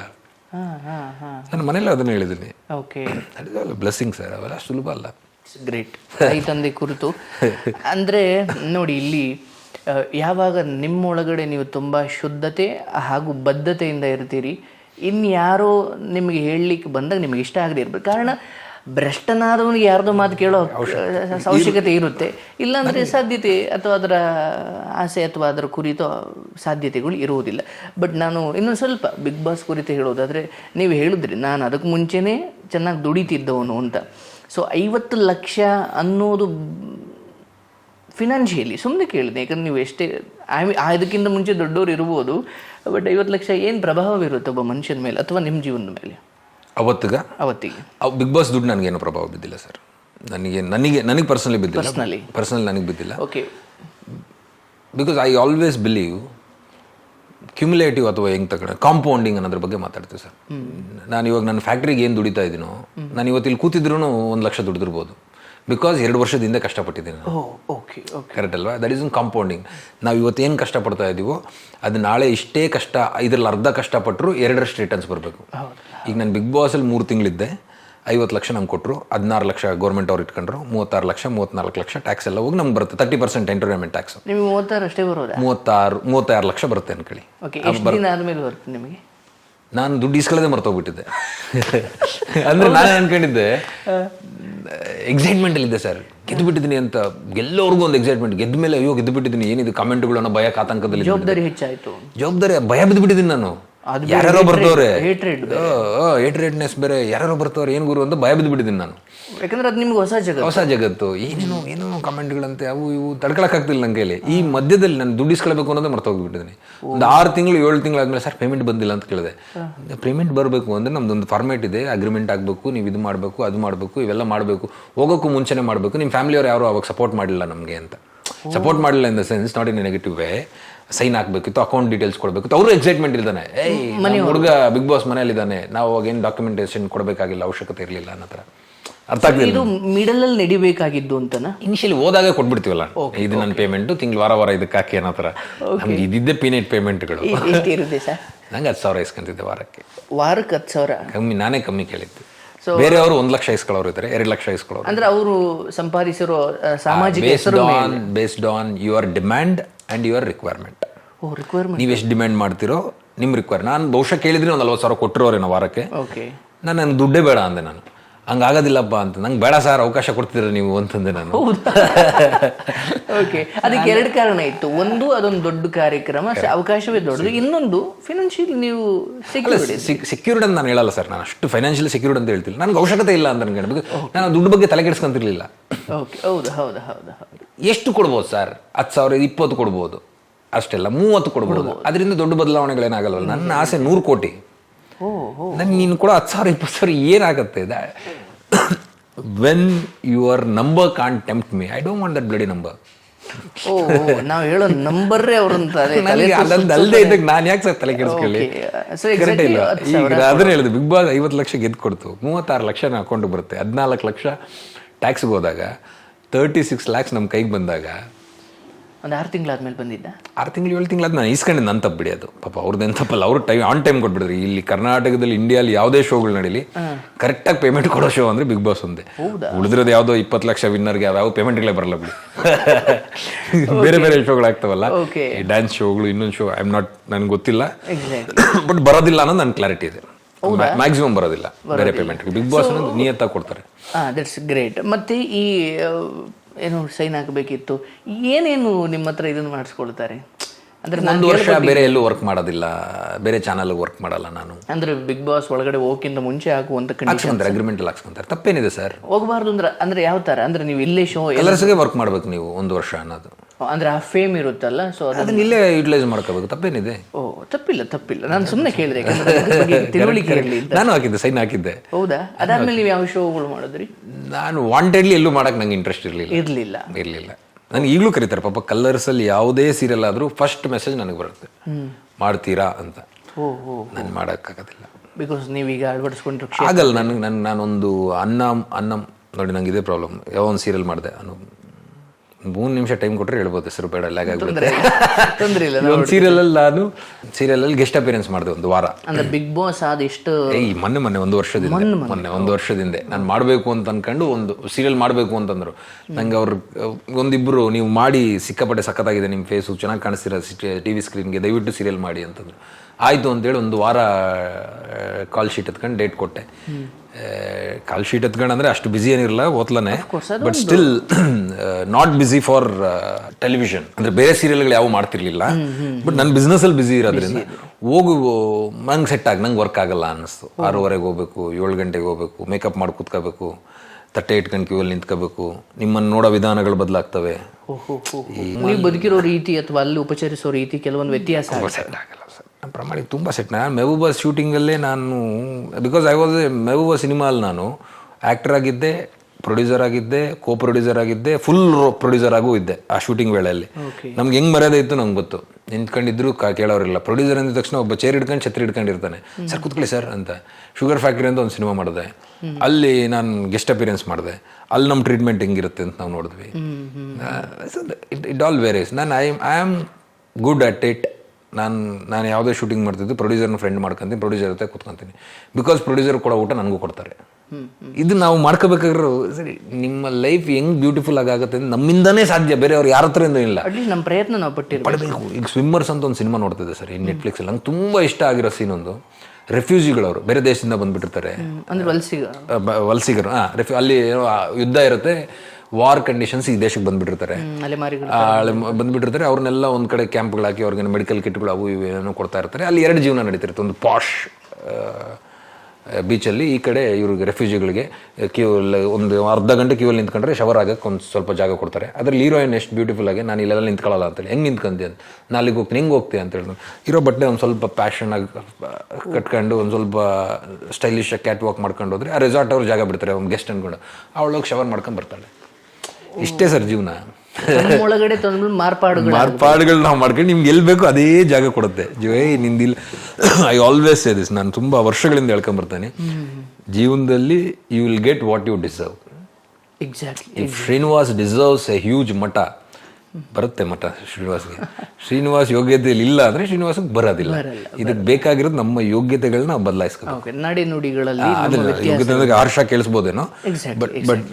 ನನ್ನ ಮನೇಲಿ ಅದನ್ನು ಹೇಳಿದ್ದೀನಿ. ಓಕೆ ಬ್ಲೆಸ್ಸಿಂಗ್ ಸರ್ ಅವೆಲ್ಲ ಸುಲಭ ಅಲ್ಲ. ಗ್ರೇಟ್ ತಾಯಿ (laughs) ತಂದೆ ಕುರಿತು. ಅಂದ್ರೆ ನೋಡಿ ಇಲ್ಲಿ ಯಾವಾಗ ನಿಮ್ಮೊಳಗಡೆ ನೀವು ತುಂಬಾ ಶುದ್ಧತೆ ಹಾಗೂ ಬದ್ಧತೆಯಿಂದ ಇರ್ತೀರಿ ಇನ್ಯಾರೋ ನಿಮಗೆ ಹೇಳಲಿಕ್ಕೆ ಬಂದಾಗ ನಿಮಗೆ ಇಷ್ಟ ಆಗದೆ ಇರ್ಬೇಕು. ಕಾರಣ ಭ್ರಷ್ಟನಾದವನಿಗೆ ಯಾರ್ದೋ ಮಾತು ಕೇಳೋ ಅವಶ್ಯಕತೆ. ಇರುತ್ತೆ. ಇಲ್ಲಾಂದ್ರೆ ಸಾಧ್ಯತೆ ಅಥವಾ ಅದರ ಆಸೆ ಅಥವಾ ಅದರ ಕುರಿತು ಸಾಧ್ಯತೆಗಳು ಇರುವುದಿಲ್ಲ. ಬಟ್ ನಾನು ಇನ್ನೊಂದು ಸ್ವಲ್ಪ ಬಿಗ್ ಬಾಸ್ ಕುರಿತು ಹೇಳೋದಾದರೆ ನೀವು ಹೇಳಿದ್ರಿ ನಾನು ಅದಕ್ಕೆ ಮುಂಚೆನೇ ಚೆನ್ನಾಗಿ ದುಡಿತಿದ್ದವನು ಅಂತ. ಸೊ ಐವತ್ತು ಲಕ್ಷ ಅನ್ನೋದು ಫಿನಾನ್ಷಿಯಲಿ ಸುಮ್ಮನೆ ಕೇಳಿದೆ. ಯಾಕಂದ್ರೆ ನೀವು ಎಷ್ಟೇ ಐ ಅದಕ್ಕಿಂತ ಮುಂಚೆ ದೊಡ್ಡವರು ಇರ್ಬೋದು ಬಟ್ ಐವತ್ತು ಲಕ್ಷ ಏನು ಪ್ರಭಾವ ಬೀರುತ್ತೆ ಒಬ್ಬ ಮನುಷ್ಯನ ಮೇಲೆ ಅಥವಾ ನಿಮ್ಮ ಜೀವನದ ಮೇಲೆ? ಅವತ್ತಿಗ? ಅವತ್ತಿಗೆ. ಅವ್ ಬಿಗ್ ಬಾಸ್ ದುಡ್ಡು ನನಗೇನು ಪ್ರಭಾವ ಬಿದ್ದಿಲ್ಲ ಸರ್. ನನಗೆ ನನಗೆ ನನಗೆ ಪರ್ಸನಲಿ ಬಿದ್ದಿಲ್ಲ. Personally? ಪರ್ಸನಲಿ ನನಗೆ ಬಿದ್ದಿಲ್ಲ. Okay because I always believe cumulative ಅಥವಾ ಹೆಂಗೆ ತಗೊಂಡು ಕಾಂಪೌಂಡಿಂಗ್ ಅನ್ನೋದ್ರ ಬಗ್ಗೆ ಮಾತಾಡ್ತೀವಿ ಸರ್. ನಾನು ಇವಾಗ ನನ್ನ ಫ್ಯಾಕ್ಟ್ರಿಗೆ ಏನು ದುಡಿತಾ ಇದ್ದೀನೋ ನಾನು ಇವತ್ತು ಇಲ್ಲಿ ಕೂತಿದ್ರು ಒಂದು ಲಕ್ಷ ದುಡಿದಿರ್ಬೋದು. ಬಿಕಾಸ್ ಎರಡು ವರ್ಷದಿಂದ ಕಷ್ಟಪಟ್ಟಿದ್ದೀನಿ ನಾನು. ಓಕೆ ಕರೆಕ್ಟ್ ಅಲ್ವಾ? ದಟ್ ಈಸ್ ಇನ್ ಕಾಂಪೌಂಡಿಂಗ್ ನಾವು ಇವತ್ತೇನು ಕಷ್ಟಪಡ್ತಾ ಇದ್ದೀವೋ ಅದು ನಾಳೆ ಇಷ್ಟೇ ಕಷ್ಟ ಇದರಲ್ಲಿ ಅರ್ಧ ಕಷ್ಟಪಟ್ಟರು ಎರಡರಷ್ಟು ರಿಟರ್ನ್ಸ್ ಬರಬೇಕು. ಈಗ ನಾನು ಬಿಗ್ ಬಾಸಲ್ಲಿ ಮೂರು ತಿಂಗಳಿದ್ದೆ. ಐವತ್ತು ಲಕ್ಷ ನಮ್ಗೆ ಕೊಟ್ಟರು ಹದಿನಾರು ಲಕ್ಷ ಗೌರ್ಮೆಂಟ್ ಅವ್ರು ಇಟ್ಕೊಂಡ್ರು ಮೂವತ್ತಾರು ಲಕ್ಷ ಮೂವತ್ತ್ನಾಲ್ಕು ಲಕ್ಷ ಟ್ಯಾಕ್ಸ್ ಎಲ್ಲ ಹೋಗಿ ನಮ್ಗೆ ಬರುತ್ತೆ ತರ್ಟಿ ಪರ್ಸೆಂಟ್ ಎಂಟರ್ಟೈನ್ಮೆಂಟ್ ಟ್ಯಾಕ್ಸ್ ನಿಮಗೆ ಮೂವತ್ತಾರು ಅಷ್ಟೇ ಬರೋದಾ? ಮೂವತ್ತಾರು ಮೂವತ್ತಾರು ಲಕ್ಷ ಬರುತ್ತೆ ಅನ್ಕೊಳ್ಳಿ. ಓಕೆ ಎಷ್ಟು ದಿನ ಆದಮೇಲೆ ಬರುತ್ತೆ ನಿಮಗೆ? ನಾನು ದುಡ್ಡು ಇಸ್ಕೊಳ್ಳೋದೇ ಮರ್ತೋಗ್ಬಿಟ್ಟಿದ್ದೆ. ಅಂದರೆ ನಾನು ಅನ್ಕೊಂಡಿದ್ದೆ ಎಕ್ಸೈಟ್ಮೆಂಟ್ ಇದೆ ಸರ್ ಗೆದ್ದು ಬಿಟ್ಟಿದ್ದೀನಿ ಅಂತ ಎಲ್ಲರಿಗೂ ಒಂದು ಎಕ್ಸೈಟ್ಮೆಂಟ್ ಗೆದ್ದ ಮೇಲೆ ಅಯ್ಯೋ ಗೆದ್ದು ಬಿಟ್ಟಿದ್ದೀನಿ ಏನಿದು ಕಮೆಂಟ್ಗಳನ್ನ ಭಯ ಕಾತಂಕದಲ್ಲಿ ಜವಾಬ್ದಾರಿ ಹೆಚ್ಚಾಯಿತು. ಜವಾಬ್ದಾರಿ ಭಯ ಬಿದ್ದು ಬಿಟ್ಟಿದ್ದೀನಿ ನಾನು. ಯಾರ್ಯಾರೋ ಬರ್ತವ್ರೆ hatred ಏಟ್ ರೇಟ್ನೆಸ್ ಬೇರೆ. ಯಾರ್ಯಾರೋ ಬರ್ತವ್ರೆ ಏನು ಗುರು ಅಂತ ಭಯ ಬಿದ್ದು ಬಿಟ್ಟಿದ್ದೀನಿ ನಾನು. ಯಾಕಂದ್ರೆ ಅದು ನಿಮ್ಗೆ ಹೊಸ ಜಗತ್ತು. ಹೊಸ ಜಗತ್ತು. ಏನೇನು ಏನೋ ಕಮೆಂಟ್ಗಳಂತೆ ಅವು ಇವು ತಡ್ಕೊಳಕ್ಕಾಗ್ತಿಲ್ಲ ನನ್ನ ಕೈಲಿ. ಈ ಮಧ್ಯದಲ್ಲಿ ನಾನು ದುಡ್ಡಿಸ್ಕೊಳ್ಬೇಕು ಅನ್ನೋದೇ ಅನ್ನೋದೇ ಮರ್ತೋಗ್ಬಿಟ್ಟಿದ್ದೀನಿ. ಒಂದು ಆರು ತಿಂಗಳು ಏಳು ತಿಂಗಳು ಆದ್ಮೇಲೆ ಸರ್ ಪೇಮೆಂಟ್ ಬಂದಿಲ್ಲ ಅಂತ ಕೇಳಿದೆ. ಪೇಮೆಂಟ್ ಬರಬೇಕು ಅಂದ್ರೆ ನಮ್ದೊಂದು ಫಾರ್ಮೇಟ್ ಇದೆ. ಅಗ್ರಿಮೆಂಟ್ ಆಗಬೇಕು ನೀವು ಇದು ಮಾಡಬೇಕು ಅದು ಮಾಡಬೇಕು ಇವೆಲ್ಲ ಮಾಡಬೇಕು. ಹೋಗೋಕ್ಕೂ ಮುಂಚೆನೇ ಮಾಡಬೇಕು. ನಿಮ್ಮ ಫ್ಯಾಮಿಲಿಯವ್ರು ಯಾರು ಅವಾಗ ಸಪೋರ್ಟ್ ಮಾಡಿಲ್ಲ ನಮಗೆ ಅಂತ. ಸಪೋರ್ಟ್ ಮಾಡಿಲ್ಲ in the sense not in negative way sign ಹಾಕ್ಬೇಕಿತ್ತು account details ಕೊಡಬೇಕು. ಅವರು ಎಕ್ಸೈಟ್ಮೆಂಟ್ ಇಲ್ದಾನೆ. ಏಯ್ ನಮ್ಮ ಹುಡುಗ ಬಿಗ್ ಬಾಸ್ ಮನೆಯಲ್ಲಿದ್ದಾನೆ. ನಾವು ಅವಾಗ ಏನು ಡಾಕ್ಯುಮೆಂಟೇಶನ್ ಕೊಡಬೇಕಾಗಿಲ್ಲ ಅವಶ್ಯಕತೆ ಇರಲಿಲ್ಲ ಅನ್ನೋ ಥರ. ಅರ್ಥ ಇದು ಮಿಡಲ್ ಅಲ್ಲಿ ನಡಿಬೇಕಾಗಿದ್ದು ಅಂತನ? ಇನಿಷಿಯಲಿ ಹೋದಾಗ ಕೊಟ್ಬಿಡ್ತೀವಲ್ಲ? ಇದು ನನ್ನ ಪೇಮೆಂಟ್ ತಿಂಗಳು ವಾರ ವಾರ ಇದಕ್ಕೆ ಹಾಕಿ ಅನ್ನೋ ಥರ. ನಮ್ಗೆ ಇದ್ದಿದ್ದೆ ಪೀನೇಟ್ ಪೇಮೆಂಟ್ಗಳು ನಂಗೆ ಹತ್ತು ಸಾವಿರ ಇಸ್ಕೊಂತಿದ್ದೆ ವಾರಕ್ಕೆ. ವಾರಕ್ಕೆ ಹತ್ತು ಸಾವಿರ? ಕಮ್ಮಿ ನಾನೇ ಕಮ್ಮಿ ಕೇಳಿದ್ದು. ಬೇರೆಯವರು ಒಂದು ಲಕ್ಷ ಇಸ್ಕೊಳ್ಳೋರು ಇದ್ದಾರೆ ಎರಡು ಲಕ್ಷ ಇಸ್ಕೊಳ್ಳೋರು. ಅಂದ್ರೆ ಅವರು ಸಂಪಾದಿಸಿರೋ ಸಾಮಾಜಿಕ based on your demand and your requirement oh requirement ನೀವು ಎಷ್ಟು ಡಿಮ್ಯಾಂಡ್ ಮಾಡ್ತೀರೋ ನಿಮ್ಮ ರಿಕ್ವೈರ್ ನಾನು ಬಹುಶಃ ಕೇಳಿದ್ರೆ ಒಂದು ನಲ್ವತ್ತು ಸಾವಿರ ಕೊಟ್ಟಿರೋರೇನೋ ವಾರಕ್ಕೆ. ಓಕೆ ನಾನು ನನ್ನ ದುಡ್ಡೇ ಬೇಡ ಅಂದೆ ನಾನು. ಹಂಗಾಗೋದಿಲ್ಲಪ್ಪ ಅಂತ. ನಂಗೆ ಬೇಡ ಸರ್ ಅವಕಾಶ ಕೊಡ್ತಿದ್ರೆ ನೀವು ಅಂತಂದೆ ನಾನು. ಓಕೆ ಅದಕ್ಕೆ ಎರಡು ಕಾರಣ ಇತ್ತು. ಒಂದು ಅದೊಂದು ದೊಡ್ಡ ಕಾರ್ಯಕ್ರಮ ಅವಕಾಶವೇ ದೊಡ್ಡದು. ಇನ್ನೊಂದು ಫಿನಾನ್ಷಿಯಲ್ ನೀವು ಸೆಕ್ಯೂರ್ಡ್ ಸೆಕ್ಯೂರ್ಡ್ ಅಂತ ನಾನು ಹೇಳಲ್ಲ ಸರ್. ನಾನು ಅಷ್ಟು ಫೈನಾನ್ಷಿಯಲ್ ಸೆಕ್ಯೂರ್ಡ್ ಅಂತ ಹೇಳ್ತಿಲ್ಲ. ನನಗೆ ಅವಶ್ಯಕತೆ ಇಲ್ಲ ಅಂತ ನನಗೆ ನಾನು ದುಡ್ಡು ಬಗ್ಗೆ ತಲೆ ಕೆಡಿಸ್ಕೊಂತಿರ್ಲಿಲ್ಲ. ಓಕೆ ಹೌದು ಹೌದು ಹೌದು ಹೌದು. ಎಷ್ಟು ಕೊಡ್ಬೋದು ಸರ್? ಹತ್ತು ಸಾವಿರ ಇಪ್ಪತ್ತು ಕೊಡ್ಬೋದು. ಅಷ್ಟೆಲ್ಲ ಮೂವತ್ತು ಕೊಡ್ಬೋದು. ಅದರಿಂದ ದೊಡ್ಡ ಬದಲಾವಣೆಗಳೇನಾಗಲ್ಲ ನನ್ನ ಆಸೆ ನೂರು ಕೋಟಿ. ನನ್ಗೆ ನೀನು ಕೂಡ ಹತ್ತು ಸಾವಿರ ಇಪ್ಪತ್ತು ಸಾವಿರ ಏನಾಗುತ್ತೆ? When your number can tempt me I don't want that bloody number ನಾವು ಹೇಳೋ ನಂಬರ್ ಅವ್ರನ್ನ ಅಲ್ಲದೆ ಇದ್ದಾಗ ನಾನು ಯಾಕೆ ಸರ್ ತಲೆ ಕೆಡಿಸ್ಕೊಳ್ಳಿ? ಕರೆಕ್ಟ್ ಇಲ್ಲ. ಈಗ ಅದನ್ನ ಹೇಳಿದೆ ಬಿಗ್ ಬಾಸ್ ಐವತ್ತು ಲಕ್ಷ ಗೆದ್ದು ಕೊಡ್ತು ಮೂವತ್ತಾರು ಲಕ್ಷ ನನ್ನ ಅಕೌಂಟ್ ಬರುತ್ತೆ. ಹದಿನಾಲ್ಕು ಲಕ್ಷ ಟ್ಯಾಕ್ಸ್ಗೆ ಹೋದಾಗ ತರ್ಟಿ ಸಿಕ್ಸ್ ಲ್ಯಾಕ್ಸ್ ನಮ್ಮ ಕೈಗೆ ಬಂದಾಗ ಒಂದು ಆರು ತಿಂಗಳಾದ್ಮೇಲೆ ಬಂದಿದ್ದ? ಆರು ತಿಂಗಳು ಏಳು ತಿಂಗಳಾದ ನಾನು ಇಸ್ಕೊಂಡೆ ನನ್ನ ತಪ್ಪು ಬಿಡಿ ಅದು. ಪಾಪ ಅವ್ರದ್ದೇನು ತಪ್ಪಲ್ಲ ಅವ್ರ ಟೈಮ್ ಆನ್ ಟೈಮ್ ಕೊಟ್ಬಿಡ್ರಿ. ಇಲ್ಲಿ ಕರ್ನಾಟಕದಲ್ಲಿ ಇಂಡಿಯಾಲಿ ಯಾವುದೇ ಶೋಗಳು ನಡೀಲಿ ಕರೆಕ್ಟಾಗಿ ಪೇಮೆಂಟ್ ಕೊಡೋ ಶೋ ಅಂದ್ರೆ ಬಿಗ್ ಬಾಸ್ ಒಂದೇ. ಉಳಿದಿರೋದು ಯಾವುದೋ ಇಪ್ಪತ್ತು ಲಕ್ಷ ವಿನ್ನರ್ಗೆ ಯಾವ ಪೇಮೆಂಟ್ಗಳೇ ಬರಲ್ಲ ಬಿಡಿ. ಬೇರೆ ಬೇರೆ ಶೋಗಳು ಆಗ್ತಾವಲ್ಲ ಈ ಡ್ಯಾನ್ಸ್ ಶೋಗಳು ಇನ್ನೊಂದು ಶೋ ಐ ಆಮ್ ನಾಟ್ ನನಗೆ ಗೊತ್ತಿಲ್ಲ. ಬಟ್ (coughs) ಬರೋದಿಲ್ಲ ಅನ್ನೋ ನನ್ನ ಕ್ಲಾರಿಟಿ ಇದೆ. ಮ್ಯಾಕ್ಸಿಮಮ್ ಬರೋದಿಲ್ಲ ಬೇರೆ ಪೇಮೆಂಟ್ ಬಿಗ್ ಬಾಸ್ ನಿಯತ್ತಾಗಿ ಕೊಡ್ತಾರೆ. ಹಾಂ ದಟ್ಸ್ ಗ್ರೇಟ್ ಮತ್ತು ಈ ಏನು ಸೈನ್ ಹಾಕಬೇಕಿತ್ತು. ಏನೇನು ನಿಮ್ಮ ಹತ್ರ ಇದನ್ನು ಮಾಡಿಸ್ಕೊಳ್ತಾರೆ? ಅಂದರೆ ಒಂದು ವರ್ಷ ಬೇರೆ ಎಲ್ಲೂ ವರ್ಕ್ ಮಾಡೋದಿಲ್ಲ. ಬೇರೆ ಚಾನಲ್ ವರ್ಕ್ ಮಾಡಲ್ಲ ನಾನು. ಅಂದರೆ ಬಿಗ್ ಬಾಸ್ ಒಳಗಡೆ ಹೋಗಿಂತ ಮುಂಚೆ ಹಾಕುವಂತ ಕಂಡೀಷನ್ ಹಾಕ್ಸ್ಕೊಂತಾರೆ ಅಗ್ರಿಮೆಂಟ್ ಅಲ್ಲಿ ಹಾಕ್ಸ್ಕೊಂತಾರೆ. ತಪ್ಪೇನಿದೆ ಸರ್ ಹೋಗಬಾರ್ದು ಅಂದ್ರೆ ಅಂದರೆ ಯಾವ ಥರ ಅಂದರೆ ನೀವು ಇಲ್ಲೇ ಶೋ ಕಲರ್ಸ್ಗೆ ವರ್ಕ್ ಮಾಡ್ಬೇಕು ನೀವು ಒಂದು ವರ್ಷ ಅನ್ನೋದು. ಅಂದರೆ ಆ ಫೇಮ್ ಇರುತ್ತಲ್ಲ ಸೊ ಅದನ್ನ ಇಲ್ಲೇ ಯುಟಿಲೈಸ್ ಮಾಡ್ಕೋಬೇಕು. ತಪ್ಪೇನಿದೆ? ಓ ತಪ್ಪಿಲ್ಲ ತಪ್ಪಿಲ್ಲ. ನಾನು ಸುಮ್ಮನೆ ಕೇಳಿದೆ ತಿಳುವಳಿಕೆ ಇರಲಿ ನಾನು ಹಾಕಿದ್ದೆ ಸೈನ್ ಹಾಕಿದ್ದೆ. ಹೌದಾ? ಅದಾದ್ಮೇಲೆ ನೀವು ಯಾವ ಶೋಗಳು ಮಾಡಿದ್ರಿ? ನಾನು ವಾಂಟೆಡ್ಲಿ ಎಲ್ಲೂ ಮಾಡಕ್ ನಂಗೆ ಇಂಟ್ರೆಸ್ಟ್ ಇರಲಿಲ್ಲ. ಇರಲಿಲ್ಲ. ಇರಲಿಲ್ಲ. ನನಗೆ ಈಗಲೂ ಕರೀತಾರೆ ಪಾಪ ಕಲರ್ಸ್ ಅಲ್ಲಿ ಯಾವುದೇ ಸೀರಿಯಲ್ ಆದರೂ ಫಸ್ಟ್ ಮೆಸೇಜ್ ನನಗೆ ಬರುತ್ತೆ. ಮಾಡ್ತೀರಾ ಅಂತ. ನಾನು ಮಾಡೋಕ್ಕಾಗೋದಿಲ್ಲ. ಬಿಕಾಸ್ ನೀವೀಗ ಅಳವಡಿಸ್ಕೊಂಡ್ರೆ ಆಗಲ್ಲ ನನಗೆ ನನ್ನ ನಾನೊಂದು ಅನ್ನ ಅನ್ನಂ ನೋಡಿ ನಂಗೆ ಇದೇ ಪ್ರಾಬ್ಲಮ್ ಯಾವ ಒಂದು ಸೀರಿಯಲ್ ಮಾಡಿದೆ ನಾನು ಮೂರು ನಿಮಿಷ ಟೈಮ್ ಕೊಟ್ಟರೆ ಹೇಳ್ಬೋದು ಹೆಸರು ಬೇಡ ಲ್ಯಾಗ್ ಆಗ್ಬಿಡುತ್ತೆ. ತೊಂದರೆ ಇಲ್ಲ ಒಂದು ಸೀರಿಯಲಲ್ಲಿ ನಾನು ಸೀರಿಯಲಲ್ಲಿ ಗೆಸ್ಟ್ ಅಪಿಯರೆನ್ಸ್ ಮಾಡಿದೆ ಒಂದು ವಾರ. ಅಂದ್ರೆ ಬಿಗ್ ಬಾಸ್ ಆದ ಏಯ್ ಮೊನ್ನೆ ಮೊನ್ನೆ ಒಂದು ವರ್ಷದಿಂದ. ಮೊನ್ನೆ ಒಂದು ವರ್ಷದಿಂದ. ನಾನು ಮಾಡಬೇಕು ಅಂತ ಅನ್ಕೊಂಡು ಒಂದು ಸೀರಿಯಲ್ ಮಾಡಬೇಕು ಅಂತಂದ್ರು. ನಂಗೆ ಅವ್ರು ಒಂದಿಬ್ರು ನೀವು ಮಾಡಿ ಸಿಕ್ಕಾಪಟ್ಟೆ ಸಖತ್ತಾಗಿದೆ ನಿಮ್ಮ ಫೇಸು ಚೆನ್ನಾಗಿ ಕಾಣಿಸ್ತೀರ ಟಿ ವಿ ಸ್ಕ್ರೀನ್ಗೆ ದಯವಿಟ್ಟು ಸೀರಿಯಲ್ ಮಾಡಿ ಅಂತಂದ್ರು. ಆಯಿತು ಅಂತೇಳಿ ಒಂದು ವಾರ ಕಾಲ್ ಶೀಟ್ ಎತ್ಕೊಂಡು ಡೇಟ್ ಕೊಟ್ಟೆ. ಕಾಲ್ ಶೀಟ್ ಎತ್ಕೊಂಡು ಅಂದ್ರೆ ಅಷ್ಟು ಬ್ಯುಸಿ ಏನಿರಲ್ಲ ಓದ್ಲನೆ. But still not busy for television ಅಂದ್ರೆ ಬೇರೆ ಸೀರಿಯಲ್ಗಳು ಯಾವ ಮಾಡ್ತಿರ್ಲಿಲ್ಲ. ಬಟ್ ನನ್ನ ಬಿಸ್ನೆಸ್ ಅಲ್ಲಿ ಬ್ಯುಸಿ ಇರೋದ್ರಿಂದ ಹೋಗು ನಂಗೆ ಸೆಟ್ ಆಗಿ ನಂಗೆ ವರ್ಕ್ ಆಗಲ್ಲ ಅನ್ನಿಸ್ತು. ಆರೂವರೆಗೆ ಹೋಗ್ಬೇಕು ಏಳು ಗಂಟೆಗೆ ಹೋಗ್ಬೇಕು ಮೇಕಪ್ ಮಾಡಿ ಕುತ್ಕೋಬೇಕು ತಟ್ಟೆ ಇಟ್ಕೊಂಡು ಕ್ಯೂವಲ್ಲಿ ನಿಂತ್ಕೋಬೇಕು. ನಿಮ್ಮನ್ನು ನೋಡೋ ವಿಧಾನಗಳು ಬದಲಾಗ್ತವೆ. ನೀವು ಬದುಕಿರೋ ರೀತಿ ಅಥವಾ ಅಲ್ಲಿ ಉಪಚರಿಸೋ ರೀತಿ ಕೆಲವೊಂದು ವ್ಯತ್ಯಾಸ ಆಗಲ್ಲ ಸರ್. ಪ್ರಮಾಣಿಕ ತುಂಬ ಸೆಟ್ ನಾನು ಮೆಹಬೂಬಾ ಶೂಟಿಂಗಲ್ಲೇ ನಾನು ಬಿಕಾಸ್ ಐ ವಾಸ್ ಮೆಹಬೂಬಾ ಸಿನಿಮಾಲ್ಲಿ ನಾನು. ಆ್ಯಕ್ಟರ್ ಆಗಿದ್ದೆ ಪ್ರೊಡ್ಯೂಸರ್ ಆಗಿದ್ದೆ ಕೋ ಪ್ರೊಡ್ಯೂಸರ್ ಆಗಿದ್ದೆ ಫುಲ್ ಪ್ರೊಡ್ಯೂಸರ್ ಆಗೂ ಇದ್ದೆ ಆ ಶೂಟಿಂಗ್ ವೇಳೆಯಲ್ಲಿ. ನಮ್ಗೆ ಹೆಂಗ್ ಮರ್ಯಾದೆ ಇತ್ತು ನಂಗೆ ಗೊತ್ತು. ನಿಂತ್ಕೊಂಡಿದ್ರು ಕೇಳೋರಿಲ್ಲ. ಪ್ರೊಡ್ಯೂಸರ್ ಅಂದ ತಕ್ಷಣ ಒಬ್ಬ ಚೇರ್ ಹಿಡ್ಕೊಂಡು ಛತ್ರಿ ಹಿಡ್ಕೊಂಡಿರ್ತಾನೆ. ಸರ್ ಕೂತ್ಕೊಳ್ಳಿ ಸರ್ ಅಂತ. ಶುಗರ್ ಫ್ಯಾಕ್ಟ್ರಿ ಅಂತ ಒಂದು ಸಿನಿಮಾ ಮಾಡಿದೆ. ಅಲ್ಲಿ ನಾನು ಗೆಸ್ಟ್ ಅಪಿಯರೆನ್ಸ್ ಮಾಡಿದೆ. ಅಲ್ಲಿ ನಮ್ಮ ಟ್ರೀಟ್ಮೆಂಟ್ ಹೆಂಗಿರುತ್ತೆ ಅಂತ ನಾವು ನೋಡಿದ್ವಿ. ಇಟ್ ಇಟ್ ಆಲ್ ವೇರಿಯಸ್ ನಾನು I I am good at it ನಾನು ನಾನು ಯಾವುದೇ ಶೂಟಿಂಗ್ ಮಾಡ್ತಿದ್ದು ಪ್ರೊಡ್ಯೂಸರ್ನ ಫ್ರೆಂಡ್ ಮಾಡ್ಕೊಂತೀನಿ ಪ್ರೊಡ್ಯೂಸರ್ ಜೊತೆ ಕೂತ್ಕೊಂತೀನಿ. ಬಿಕಾಸ್ ಪ್ರೊಡ್ಯೂಸರ್ ಕೊಡೋ ಊಟ ನನಗೂ ಕೊಡ್ತಾರೆ. ಇದು ನಾವು ಮಾಡ್ಕೋಬೇಕಾದ್ರೂ ಸರಿ ನಿಮ್ಮ ಲೈಫ್ ಹೆಂಗ್ ಬ್ಯೂಟಿಫುಲ್ ಆಗುತ್ತೆ ನಮ್ಮಿಂದನೇ ಸಾಧ್ಯ. ಬೇರೆ ಅವ್ರು ಯಾರ ಹತ್ರದಿಂದ ಇಲ್ಲ. ನಮ್ಮ ಪ್ರಯತ್ನ ನಾವು ಪಟ್ಟಿರ್ಬೇಕು. ಪಡಬೇಕು. ಈಗ ಸ್ವಿಮ್ಮರ್ಸ್ ಅಂತ ಒಂದು ಸಿನಿಮಾ ನೋಡ್ತಿದ್ದೆ ಸರ್ ಈ ನೆಟ್ಫ್ಲಿಕ್ಸ್ ನಂಗೆ ತುಂಬ ಇಷ್ಟ ಆಗಿರೋ ಸೀನ್ ಒಂದು. ರೆಫ್ಯೂಜಿಗಳವರು ಬೇರೆ ದೇಶದಿಂದ ಬಂದ್ಬಿಟ್ಟಿರ್ತಾರೆ. ಅಂದ್ರೆ ವಲಸಿಗ ವಲ್ಸಿಗರು. ಹಾಂ ರೆಫ್ಯೂ ಅಲ್ಲಿ ಯುದ್ಧ ಇರುತ್ತೆ. ವಾರ್ ಕಂಡೀಷನ್ಸ್ ಈ ದೇಶಕ್ಕೆ ಬಂದ್ಬಿಟ್ಟಿರ್ತಾರೆ. ಬಂದ್ಬಿಟ್ಟಿರ್ತಾರೆ. ಅವ್ರನ್ನೆಲ್ಲ ಒಂದ್ ಕಡೆ ಕ್ಯಾಂಪ್ಗಳು ಹಾಕಿ ಅವ್ರಿಗೆ ಮೆಡಿಕಲ್ ಕಿಟ್ಗಳು ಅವು ಇವು ಏನೋ ಕೊಡ್ತಾ ಇರ್ತಾರೆ. ಅಲ್ಲಿ ಎರಡು ಜೀವನ ನಡೀತಿರುತ್ತೆ. ಒಂದು ಪಾಶ್ ಬೀಚಲ್ಲಿ ಈ ಕಡೆ ಇವ್ರಿಗೆ ರೆಫ್ಯೂಜಿಗಳಿಗೆ ಕ್ಯೂ ಒಂದು ಅರ್ಧ ಗಂಟೆ ಕ್ಯೂಲ್ ನಿಂತ್ಕೊಂಡ್ರೆ ಶವರ್ ಆಗಕ್ಕೆ ಒಂದು ಸ್ವಲ್ಪ ಜಾಗ ಕೊಡ್ತಾರೆ. ಅದ್ರಲ್ಲಿ ಹೀರೋಯಿನ್ ಎಷ್ಟು ಬ್ಯೂಟಿಫುಲ್ ಆಗಿ ನಾನು ಇಲ್ಲೆಲ್ಲ ನಿಂತ್ಕೊಳ್ಳಲ್ಲ ಅಂತೇಳಿ ಹೆಂಗೆ ನಿಂತ್ಕೊಂತಿ ಅಂತ? ನಾನು ಅಲ್ಲಿಗೆ ಹೋಗ್ತೀನಿ. ಹೆಂಗೆ ಹೋಗ್ತೀನಿ ಅಂತ ಹೇಳಿದ್ರು. ಇರೋ ಬಟ್ಟೆ ಒಂದು ಸ್ವಲ್ಪ ಪ್ಯಾಷನ್ ಆಗಿ ಕಟ್ಕೊಂಡು ಒಂದು ಸ್ವಲ್ಪ ಸ್ಟೈಲಿಶ್ ಕ್ಯಾಟ್ ವಾಕ್ ಮಾಡ್ಕೊಂಡು ಹೋದ್ರೆ ಆ ರೆಸಾರ್ಟ್ ಅವ್ರು ಜಾಗ ಬಿಡ್ತಾರೆ ಒಂದು ಗೆಸ್ಟ್ ಅನ್ಕೊಂಡು. ಅವಳೋಗಿ ಶವರ್ ಮಾಡ್ಕೊಂಡು ಬರ್ತಾಳೆ. ಇಷ್ಟೇ ಸರ್ ಜೀವನ. ಒಳಗಡೆ ಮಾರ್ಪಾಡುಗಳು ಮಾರ್ಪಾಡುಗಳು ನಾವು ಮಾಡ್ಕೊಂಡು ನಿಮ್ಗೆ ಎಲ್ಲಿ ಬೇಕು ಅದೇ ಜಾಗ ಕೊಡುತ್ತೆ. ಜೀವ ನಿಂದಿಲ್ಲ ಐ ಆಲ್ವೇಸ್ ಸೇ ದಿಸ್ ನಾನು ತುಂಬ ವರ್ಷಗಳಿಂದ ಹೇಳ್ಕೊಂಬರ್ತೇನೆ. ಜೀವನದಲ್ಲಿ you will get what you deserve exactly if Srinivas deserves a huge ಮಠ ಬರುತ್ತೆ ಮಠ ಶ್ರೀನಿವಾಸ್ಗೆ. ಶ್ರೀನಿವಾಸ್ ಯೋಗ್ಯತೆಯಲ್ಲಿ ಇಲ್ಲ ಅಂದ್ರೆ ಶ್ರೀನಿವಾಸಕ್ಕೆ ಬರೋದಿಲ್ಲ. ಇದಕ್ಕೆ ಬೇಕಾಗಿರೋದು ನಮ್ಮ ಯೋಗ್ಯತೆಗಳನ್ನ ನಾವು ಬದಲಾಯಿಸ್ಕೋಬೇಕು. ನಡೆ ನುಡಿಗಳಲ್ಲಿ ಯೋಗ್ಯತೆ ಹರ್ಷ ಕೇಳಿಸ್ಬೋದೇನೋ? ಬಟ್ ಬಟ್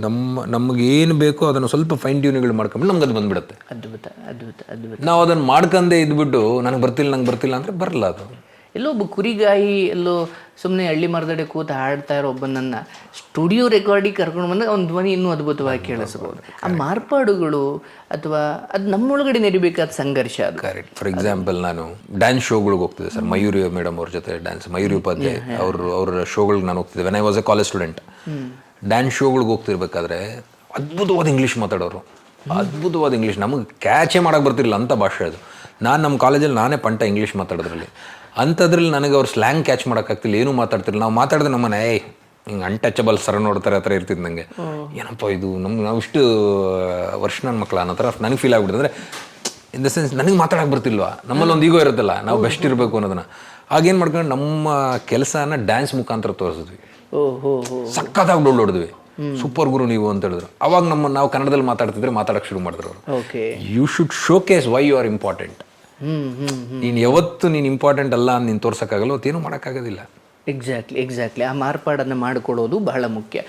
ನಮ್ಮ ನಮ್ಗೆ ಏನು ಬೇಕೋ ಅದನ್ನು ಸ್ವಲ್ಪ ಫೈನ್ ಟ್ಯೂನ್ಗಳು ಮಾಡ್ಕೊಂಡು ನಮ್ಗೆ ಅದು ಬಂದ್ಬಿಡುತ್ತೆ. ಅದ್ಭುತ ಅದ್ಭುತ ಅದ್ಭುತ. ನಾವು ಅದನ್ನ ಮಾಡ್ಕೊಂಡೇ ಇದ್ಬಿಟ್ಟು ನನಗೆ ಬರ್ತಿಲ್ಲ ನಂಗೆ ಬರ್ತಿಲ್ಲ ಅಂದ್ರೆ ಬರಲ್ಲ ಅದು. ಎಲ್ಲೋ ಒಬ್ಬ ಕುರಿಗಾಯಿ ಎಲ್ಲೋ ಸುಮ್ಮನೆ ಹಳ್ಳಿ ಮರದಡೆ ಕೂತು ಹಾಡ್ತಾ ಇರೋ ಒಬ್ಬನನ್ನ ಸ್ಟುಡಿಯೋ ರೆಕಾರ್ಡಿಗೆ ಕರ್ಕೊಂಡು ಬಂದಾಗ ಅವ್ನ ಧ್ವನಿ ಇನ್ನೂ ಅದ್ಭುತವಾಗಿ ಕೇಳಿಸ್ಬೋದು. ಆ ಮಾರ್ಪಾಡುಗಳು ಅಥವಾ ಅದು ನಮ್ಮೊಳಗಡೆ ನಡಿಬೇಕಾದ ಸಂಘರ್ಷ ಅದು. ಕರೆಕ್ಟ್ ಫಾರ್ ಎಕ್ಸಾಂಪಲ್ ನಾನು ಡ್ಯಾನ್ಸ್ ಶೋಗಳಿಗೆ ಹೋಗ್ತಿದ್ದೆ ಸರ್. ಮಯೂರಿ ಮೇಡಮ್ ಅವ್ರ ಜೊತೆ ಡ್ಯಾನ್ಸ್ ಮಯೂರಿ ಉಪಾಧ್ಯಾಯ ಅವರು ಅವರ ಶೋಗಳಿಗೆ ನಾನು ಹೋಗ್ತಿದ್ದೆ. When I was a college student dance ಶೋಗಳಿಗೆ ಹೋಗ್ತಿರ್ಬೇಕಾದ್ರೆ ಅದ್ಭುತವಾದ ಇಂಗ್ಲೀಷ್ ಮಾತಾಡೋರು. ಅದ್ಭುತವಾದ ಇಂಗ್ಲೀಷ್ ನಮಗೆ ಕ್ಯಾಚೇ ಮಾಡೋಕ್ಕೆ ಬರ್ತಿರಲಿಲ್ಲ ಅಂತ ಭಾಷೆ ಅದು. ನಾನು ನಮ್ಮ ಕಾಲೇಜಲ್ಲಿ ನಾನೇ ಪಂಟ ಇಂಗ್ಲೀಷ್ ಮಾತಾಡೋದ್ರಲ್ಲಿ. ಅಂಥದ್ರಲ್ಲಿ ನನಗೆ ಅವ್ರು ಸ್ಲ್ಯಾಂಗ್ ಕ್ಯಾಚ್ ಮಾಡೋಕ್ಕಾಗ್ತಿಲ್ಲ. ಏನೂ ಮಾತಾಡ್ತಿಲ್ಲ ನಾವು ಮಾತಾಡಿದ್ರೆ ನಮ್ಮನೆ ಏಯ್ ಹಿಂಗೆ ಅನ್ಟಚಬಲ್ ಸರ ನೋಡ್ತಾರೆ ಹತ್ರ ಇರ್ತಿದ್ದು ನನಗೆ ಏನಪ್ಪ ಇದು? ನಮ್ಗೆ ನಾವು ಇಷ್ಟು ವರ್ಷ ನನ್ನ ಮಕ್ಕಳ ಅನ್ನೋ ಥರ ನನಗೆ ಫೀಲ್ ಆಗ್ಬಿಡುತ್ತೆ ಅಂದರೆ ಇನ್ ದ ಸೆನ್ಸ್ ನನಗೆ ಮಾತಾಡಕ್ಕೆ ಬರ್ತಿಲ್ವಾ? ನಮ್ಮಲ್ಲಿ ಒಂದು ಈಗೋ ಇರುತ್ತಲ್ಲ ನಾವು ಬೆಸ್ಟ್ ಇರಬೇಕು ಅನ್ನೋದನ್ನ. ಆಗೇನು ಮಾಡ್ಕೊಂಡು ನಮ್ಮ ಕೆಲಸನ ಡ್ಯಾನ್ಸ್ ಮುಖಾಂತರ ತೋರಿಸಿದ್ವಿ. ಡೋಲ್ ಹೊಡೆದ್ವಿ. ಸೂಪರ್ ಗುರು ನೀವು ಅಂತ ಹೇಳಿದ್ರು. ಅವಾಗ ನಮ್ಮ ನಾವು ಕನ್ನಡದಲ್ಲಿ ಮಾತಾಡ್ತಿದ್ರೆ ಮಾತಾಡಕ್ಕೆ ಶುರು ಮಾಡಿದ್ರು you should showcase why you are important ನೀನು ಯಾವತ್ತು ನೀನು ಇಂಪಾರ್ಟೆಂಟ್ ಅಲ್ಲ ಅಂತ ನೀನು ತೋರ್ಸೋಕ್ಕಾಗಲ್ಲ ಅವತ್ತೇನು ಮಾಡೋಕ್ಕಾಗೋದಿಲ್ಲ. ಎಕ್ಸಾಕ್ಟ್ಲಿ ಎಕ್ಸಾಕ್ಟ್ಲಿ ಆ ಮಾರ್ಪಾಡನ್ನು ಮಾಡಿಕೊಳ್ಳೋದು ಬಹಳ ಮುಖ್ಯ.